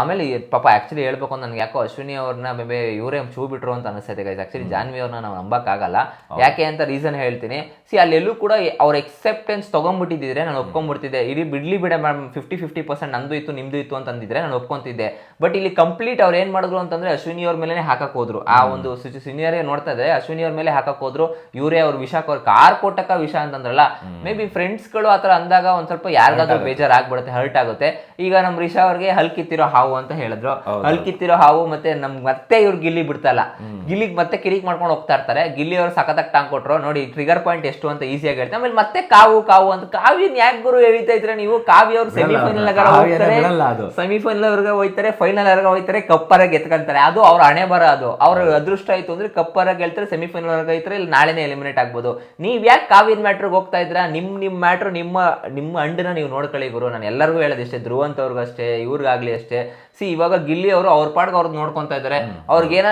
ಆಮೇಲೆ ಪಾಪ ಆಕ್ಚುಲಿ ಹೇಳ್ಬೇಕು ಅಂತ ನನ್ಗೆ ಯಾಕೋ ಅಶ್ವಿನಿ ಅವ್ರನ್ನ ಮೇಬಿ ಇವರೇ ಚೂ ಬಿಟ್ರು ಅಂತ ಅನಿಸ್ತೈತೆ ಗೈಸ್ ಆಕ್ಚುಲಿ ಜಾನ್ವಿ ಅವ್ರನ್ನ ನಾವು ನಂಬಕ್ಕಾಗಲ್ಲ. ಯಾಕೆ ಅಂತ ರೀಸನ್ ಹೇಳ್ತೀನಿ. ಸಿ ಅಲ್ಲೆಲ್ಲೂ ಕೂಡ ಅವ್ರ ಎಕ್ಸೆಪ್ಟೆನ್ಸ್ ತಗೊಂಡ್ಬಿಟ್ಟಿದ್ರೆ ನಾನು ಒಪ್ಕೊಂಡ್ಬಿಡ್ತಿದ್ದೆ ಇಡೀ ಬಿಡ್ಲಿ ಬಿಡ ಮ್ಯಾಮ್ ಫಿಫ್ಟಿ ಫಿಫ್ಟಿ ಪರ್ಸೆಂಟ್ ನಂದು ಇತ್ತು ನಿಮ್ದು ಇತ್ತು ಅಂತಂದಿದ್ರೆ ನಾನು ಒಪ್ಕೊಂತಿದ್ದೆ. ಬಟ್ ಇಲ್ಲಿ ಕಂಪ್ಲೀಟ್ ಅವ್ರು ಏನ್ ಮಾಡಿದ್ರು ಅಂತಂದ್ರೆ ಅಶ್ವಿನಿ ಅವ್ರ ಮೇಲೆ ಹಾಕಕ್ ಹೋದ್ರು. ಆ ಒಂದು ಸೀನಿಯರ್ ನೋಡ್ತಾ ಇದ್ರೆ ಅಶ್ವಿನಿ ಅವ್ರ ಮೇಲೆ ಹಾಕಕ್ ಹೋದ್ರು. ಇವರೇ ಅವ್ರ ವಿಷ ಅವ್ರ ಕಾರ್ ಕೊಟ್ಟಕ ವಿಷ ಅಂತಂದ್ರಲ್ಲ. ಮೇ ಬಿ ಫ್ರೆಂಡ್ಸ್ಗಳು ಆತರ ಅಂದಾಗ ಒಂದ್ ಸ್ವಲ್ಪ ಯಾರಿಗಾದ್ರೂ ಬೇಜಾರ್ ಆಗ್ಬಿಡುತ್ತೆ ಹರ್ಟ್ ಆಗುತ್ತೆ. ಈಗ ನಮ್ ರಿಷಾ ಅವ್ರಿಗೆ ಹಲ್ಕಿತ್ತಿರೋ ಹಾವು ಅಂತ ಹೇಳಿದ್ರು. ಹಲ್ಕಿತ್ತಿರೋ ಹಾವು ಮತ್ತೆ ನಮ್ ಮತ್ತೆ ಇವ್ರು ಗಿಲ್ಲಿ ಬಿಡ್ತಲ್ಲ. ಗಿಲ್ಲಿಗ್ ಮತ್ತೆ ಕಿರಿಕ್ ಮಾಡ್ಕೊಂಡು ಹೋಗ್ತಾ ಇರ್ತಾರೆ. ಗಿಲ್ಲಿ ಅವ್ರು ಸಖತ್ತಾಗಿ ಟಾಂಗ್ ಕೊಟ್ರು. ನೋಡಿ ಟ್ರಿಗರ್ ಪಾಯಿಂಟ್ ಎಷ್ಟು ಅಂತ ಈಸಿಯಾಗಿ ಹೇಳ್ತಾರೆ ಆಮೇಲೆ ಮತ್ತೆ ಕಾವು ಕಾವು ಅಂತ ಕಾವಿ ನ್ಯಾಕ್ ಗುರು ಹೇಳ್ತಾ ಇದ್ರೆ ನೀವು ಕಾವಿ ಅವ್ರು. ಸೆಮಿಫೈನಲ್ ಹೋಗ್ತಾರೆ. ಸೆಮಿಫೈನಲ್ ವರ್ಗ ಹೋಯ್ತಾರೆ ಫೈನಲ್ ವರ್ಗ ಹೋಯ್ತಾರೆ ಕಪ್ಪರ ಗೆತ್ಕೊಂತಾರೆ ಅದು ಅವ್ರ ಹಣೆ ಬರ ಅದು. ಅವ್ರ ಅದೃಷ್ಟ ಆಯ್ತು ಅಂದ್ರೆ ಕಪ್ಪರ ಗೆಲ್ತಾರೆ ಸೆಮಿಫೈನಲ್ ವರ್ಗ ಹೋಯ್ತಾರೆ ಇಲ್ಲಿ ನಾಳೆನೇ ಎಲಿಮಿನೇಟ್ ಆಗ್ಬೋದು. ನೀವ್ ಯಾಕೆ ಕಾವಿನ ಮ್ಯಾಟ್ರಿಗೆ ಹೋಗ್ತಾ ಇದ್ರ ನಿಮ್ ನಿಮ್ ಮ್ಯಾಟ್ರ್ ನಿಮ್ಮ ನಿಮ್ಮ ಅಂಡನ್ನ ನೀವು ನೋಡ್ಕೊಳ್ಳಿ ಗುರು. ನಾನು ಎಲ್ಲರಿಗೂ ಹೇಳೋದಿಷ್ಟೇ ಧ್ರುವಂತ ಅವ್ರಿಗ್ ಅಷ್ಟೇ ಇವ್ರಿಗಾಗ್ಲಿ ಅಷ್ಟೇ. ಸಿ ಇವಾಗ ಗಿಲ್ಲಿ ಅವರು ಅವ್ರ ಪಾಡ್ಗೆ ಅವ್ರದ್ದು ನೋಡ್ಕೊಂತಾ ಇದ್ದಾರೆ ಅವ್ರಿಗೆ ಏನ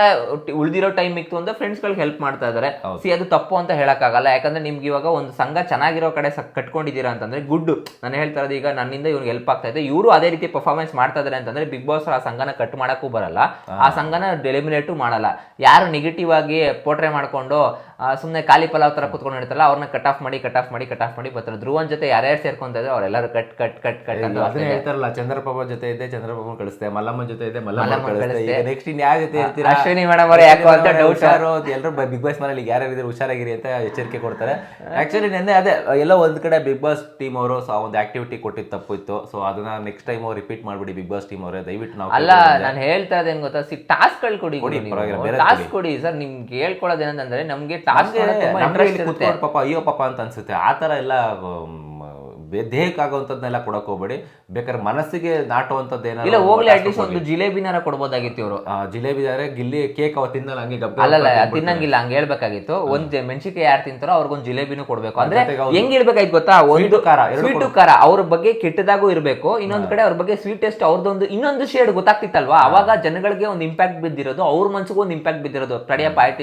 ಉಳಿದಿರೋ ಟೈಮ್ ಇತ್ತು ಅಂದ್ರೆ ಫ್ರೆಂಡ್ಸ್ ಗಳಿಗೆ ಹೆಲ್ಪ್ ಮಾಡ್ತಾ ಇದಾರೆ. ಸಿ ಅದು ತಪ್ಪು ಅಂತ ಹೇಳಕ್ಕಾಗಲ್ಲ. ಯಾಕಂದ್ರೆ ನಿಮ್ಗೆ ಇವಾಗ ಒಂದು ಸಂಘ ಚೆನ್ನಾಗಿರೋ ಕಡೆ ಕಟ್ಕೊಂಡಿದ್ದೀರಾ ಅಂತಂದ್ರೆ ಗುಡ್ ನಾನು ಹೇಳ್ತಾ ಇರೋದು ಈಗ ನನ್ನಿಂದ ಇವ್ರಿಗೆ ಹೆಲ್ಪ್ ಆಗ್ತಾ ಇದೆ. ಇವರು ಅದೇ ರೀತಿ ಪರ್ಫಾರ್ಮೆನ್ಸ್ ಮಾಡ್ತಾ ಇದಾರೆ ಅಂತಂದ್ರೆ ಬಿಗ್ ಬಾಸ್ ಆ ಸಂಘನ ಕಟ್ ಮಾಡಕ್ಕೂ ಬರಲ್ಲ. ಆ ಸಂಘನ ಡೆಲಿಮಿನೇಟು ಮಾಡಲ್ಲ. ಯಾರು ನೆಗೆಟಿವ್ ಆಗಿ ಪೋಟ್ರೆ ಮಾಡ್ಕೊಂಡು ಸುಮ್ಮನೆ ಖಾಲಿ ಪಲಾವ್ ತರ ಕುತ್ಕೊಂಡಿರ್ತಾರಲ್ಲ ಅವ್ರನ್ನ ಕಟ್ ಆಫ್ ಮಾಡಿ ಕಟ್ ಆಫ್ ಮಾಡಿ ಕಟ್ ಆಫ್ ಮಾಡಿ ಬರ್ತಾರೆ. ಧ್ರುವನ್ ಜೊತೆ ಯಾರ್ಯಾರು ಸೇರ್ಕೊಂತ ಇದ್ರೆ ಅವರೆಲ್ಲರೂ ಕಟ್ ಕಟ್ ಕಟ್ ಕಟ್ ಅದನ್ನ ಹೇಳ್ತಾರಲ್ಲ ಚಂದ್ರಪ್ರಭಾ ಜೊತೆ ಇದೆ ಚಂದ್ರಪ್ರಭಾ ಕಳಿಸ್ತೆ ಮಲ್ಲಮ್ಮನ್ ಜೊತೆ ಇದೆ ಮಲ್ಲಮ್ಮ ಕಳಿಸ್ತೇವೆ ಕಳಿಸ್ತೆ ನೆಕ್ಸ್ಟ್ ಇನ್ ಯಾವ ಜೊತೆ ಇರ್ತೀರಾ? ಅಶ್ವಿನಿ ಮೇಡಮ್ ಅವರು ಯಾಕೋ ಅಂತ ಡೌಟ್ ಎಲ್ಲರೂ ಬಿಗ್ ಬಾಸ್ ಮನೇಲಿ ಯಾರ್ಯಾರು ಇದ್ರೆ ಹುಷಾರಾಗಿರಿ ಅಂತ ಎಚ್ಚರಿಕೆ ಕೊಡ್ತಾರೆ. ಆಕ್ಚುಲಿ ನಿನ್ನೆ ಅದೇ ಎಲ್ಲೋ ಒಂದ್ ಕಡೆ ಬಿಗ್ ಬಾಸ್ ಟೀಮ್ ಅವರು ಸೊ ಒಂದು ಆಕ್ಟಿವಿಟಿ ಕೊಟ್ಟಿದ್ದು ತಪ್ಪು ಇತ್ತು. ಸೊ ಅದನ್ನ ನೆಕ್ಸ್ಟ್ ಟೈಮ್ ರಿಪೀಟ್ ಮಾಡ್ಬಿಡಿ ಬಿಗ್ ಬಾಸ್ ಟೀಮ್ ಅವರೇ ದಯವಿಟ್ಟು ನಾವು ಅಲ್ಲ ನಾನು ಹೇಳ್ತಾ ಇದ್ದೇನೆ ಗೊತ್ತಾ? ಸಿ ಟಾಸ್ಕ್ ಕೊಡಿ ಟಾಸ್ಕ್ ಕೊಡಿ ಸರ್ ನಿಮ್ಗೆ ಹೇಳ್ಕೊಳ್ಳೋದು ಏನಂತಂದ್ರೆ ನಮ್ಗೆ ಇರುತ್ತೆ. ಕೂತ್ಕೊಂಡು ಪಾಪ ಅಯ್ಯೋ ಪಾಪ ಅಂತ ಅನ್ಸುತ್ತೆ. ಆ ಥರ ಎಲ್ಲ ಆಗುವಂಥದ್ದನ್ನೆಲ್ಲ ಕೊಡಕ್ಕೆ ಹೋಗ್ಬೇಡಿ. ಬೇಕಾದ್ರೆ ಮನಸ್ಸಿಗೆ ನಾಟುವಂಥದ್ದು ಇಲ್ಲ ಹೋಗ್ಲಿ ಅಟ್ಲೀಸ್ಟ್ ಒಂದು ಜಿಲೇಬಿನಾರ ಕೊಡ್ಬೋದಾಗಿತ್ತು ಇವರು. ಜಿಲೇಬಿ ಆದರೆ ಗಿಲ್ಲಿ ಕೇಕ್ ಅವ ತಿನ್ನಲ್ಲ ಹಂಗೆ ಗಬ್ಬ ಅಲ್ಲಲ್ಲ ತಿನ್ನಂಗಿಲ್ಲ ಹಂಗೆ ಹೇಳ್ಬೇಕಾಗಿತ್ತು. ಒಂದ್ ಮೆಣಸಿಕಾಯಿ ಯಾರು ತಿಂತಾರೋ ಅವ್ರಿಗೊಂದು ಜಿಲೇಬಿನೂ ಕೊಡ್ಬೇಕು. ಅಂದ್ರೆ ಹೆಂಗೆ ಇರ್ಬೇಕಾಯ್ತು ಗೊತ್ತಾ? ಒಂದು ಖಾರ, ಸ್ವೀಟು ಖಾರ ಅವ್ರ ಬಗ್ಗೆ ಕೆಟ್ಟದಾಗೂ ಇರಬೇಕು. ಇನ್ನೊಂದ್ ಕಡೆ ಅವ್ರ ಬಗ್ಗೆ ಸ್ವೀಟೆಸ್ಟ್ ಅವ್ರದ್ದೊಂದು ಇನ್ನೊಂದು ಶೇಡ್ ಗೊತ್ತಾಗ್ತಿತ್ತಲ್ವಾ? ಅವಾಗ ಜನಗಳಿಗೆ ಒಂದು ಇಂಪ್ಯಾಕ್ಟ್ ಬಿದ್ದಿರೋದು ಅವ್ರ ಮನ್ಸಿಗೂ ಒಂದು ಇಂಪ್ಯಾಕ್ಟ್ ಬಿದ್ದಿರೋದು. ತಡೆಯಪ್ಪ ಆಯ್ತು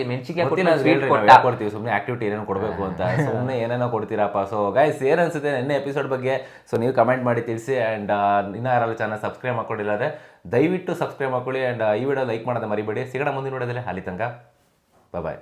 ಸ್ವೀಟ್ ಕೊಡ್ತೀವಿ ಸುಮ್ಮನೆ ಆಕ್ಟಿವಿಟಿ ಏನೇನು ಕೊಡಬೇಕು ಅಂತ. ಸುಮ್ಮನೆ ಏನೇನೋ ಕೊಡ್ತೀರಪ್ಪ. ಸೊ ಗೈಸ್ ಏನ್ ಅನ್ಸುತ್ತೆ? ನೆನ್ನೆ ಎಪಿಸೋಡ್ ಬಗ್ಗೆ. ಸೊ ನೀವು ಕಮೆಂಟ್ ಮಾಡಿ ತಿಳಿಸಿ ಆ್ಯಂಡ್ ಇನ್ನೂ ಯಾರೆಲ್ಲ ಚಾನಲ್ ಸಬ್ಸ್ಕ್ರೈಬ್ ಮಾಡ್ಕೊಂಡಿಲ್ಲ ಅಂದ್ರೆ ದಯವಿಟ್ಟು ಸಬ್ಸ್ಕ್ರೈಬ್ ಮಾಡ್ಕೊಳ್ಳಿ ಆ್ಯಂಡ್ ಈ ವಿಡಿಯೋ ಲೈಕ್ ಮಾಡೋದು ಮರಿಬೇಡಿ. ಸಿಗೋಣ ಮುಂದಿನ ವಿಡಿಯೋದಲ್ಲಿ ಅಲ್ಲಿ ತನಕ ಬಾಯ್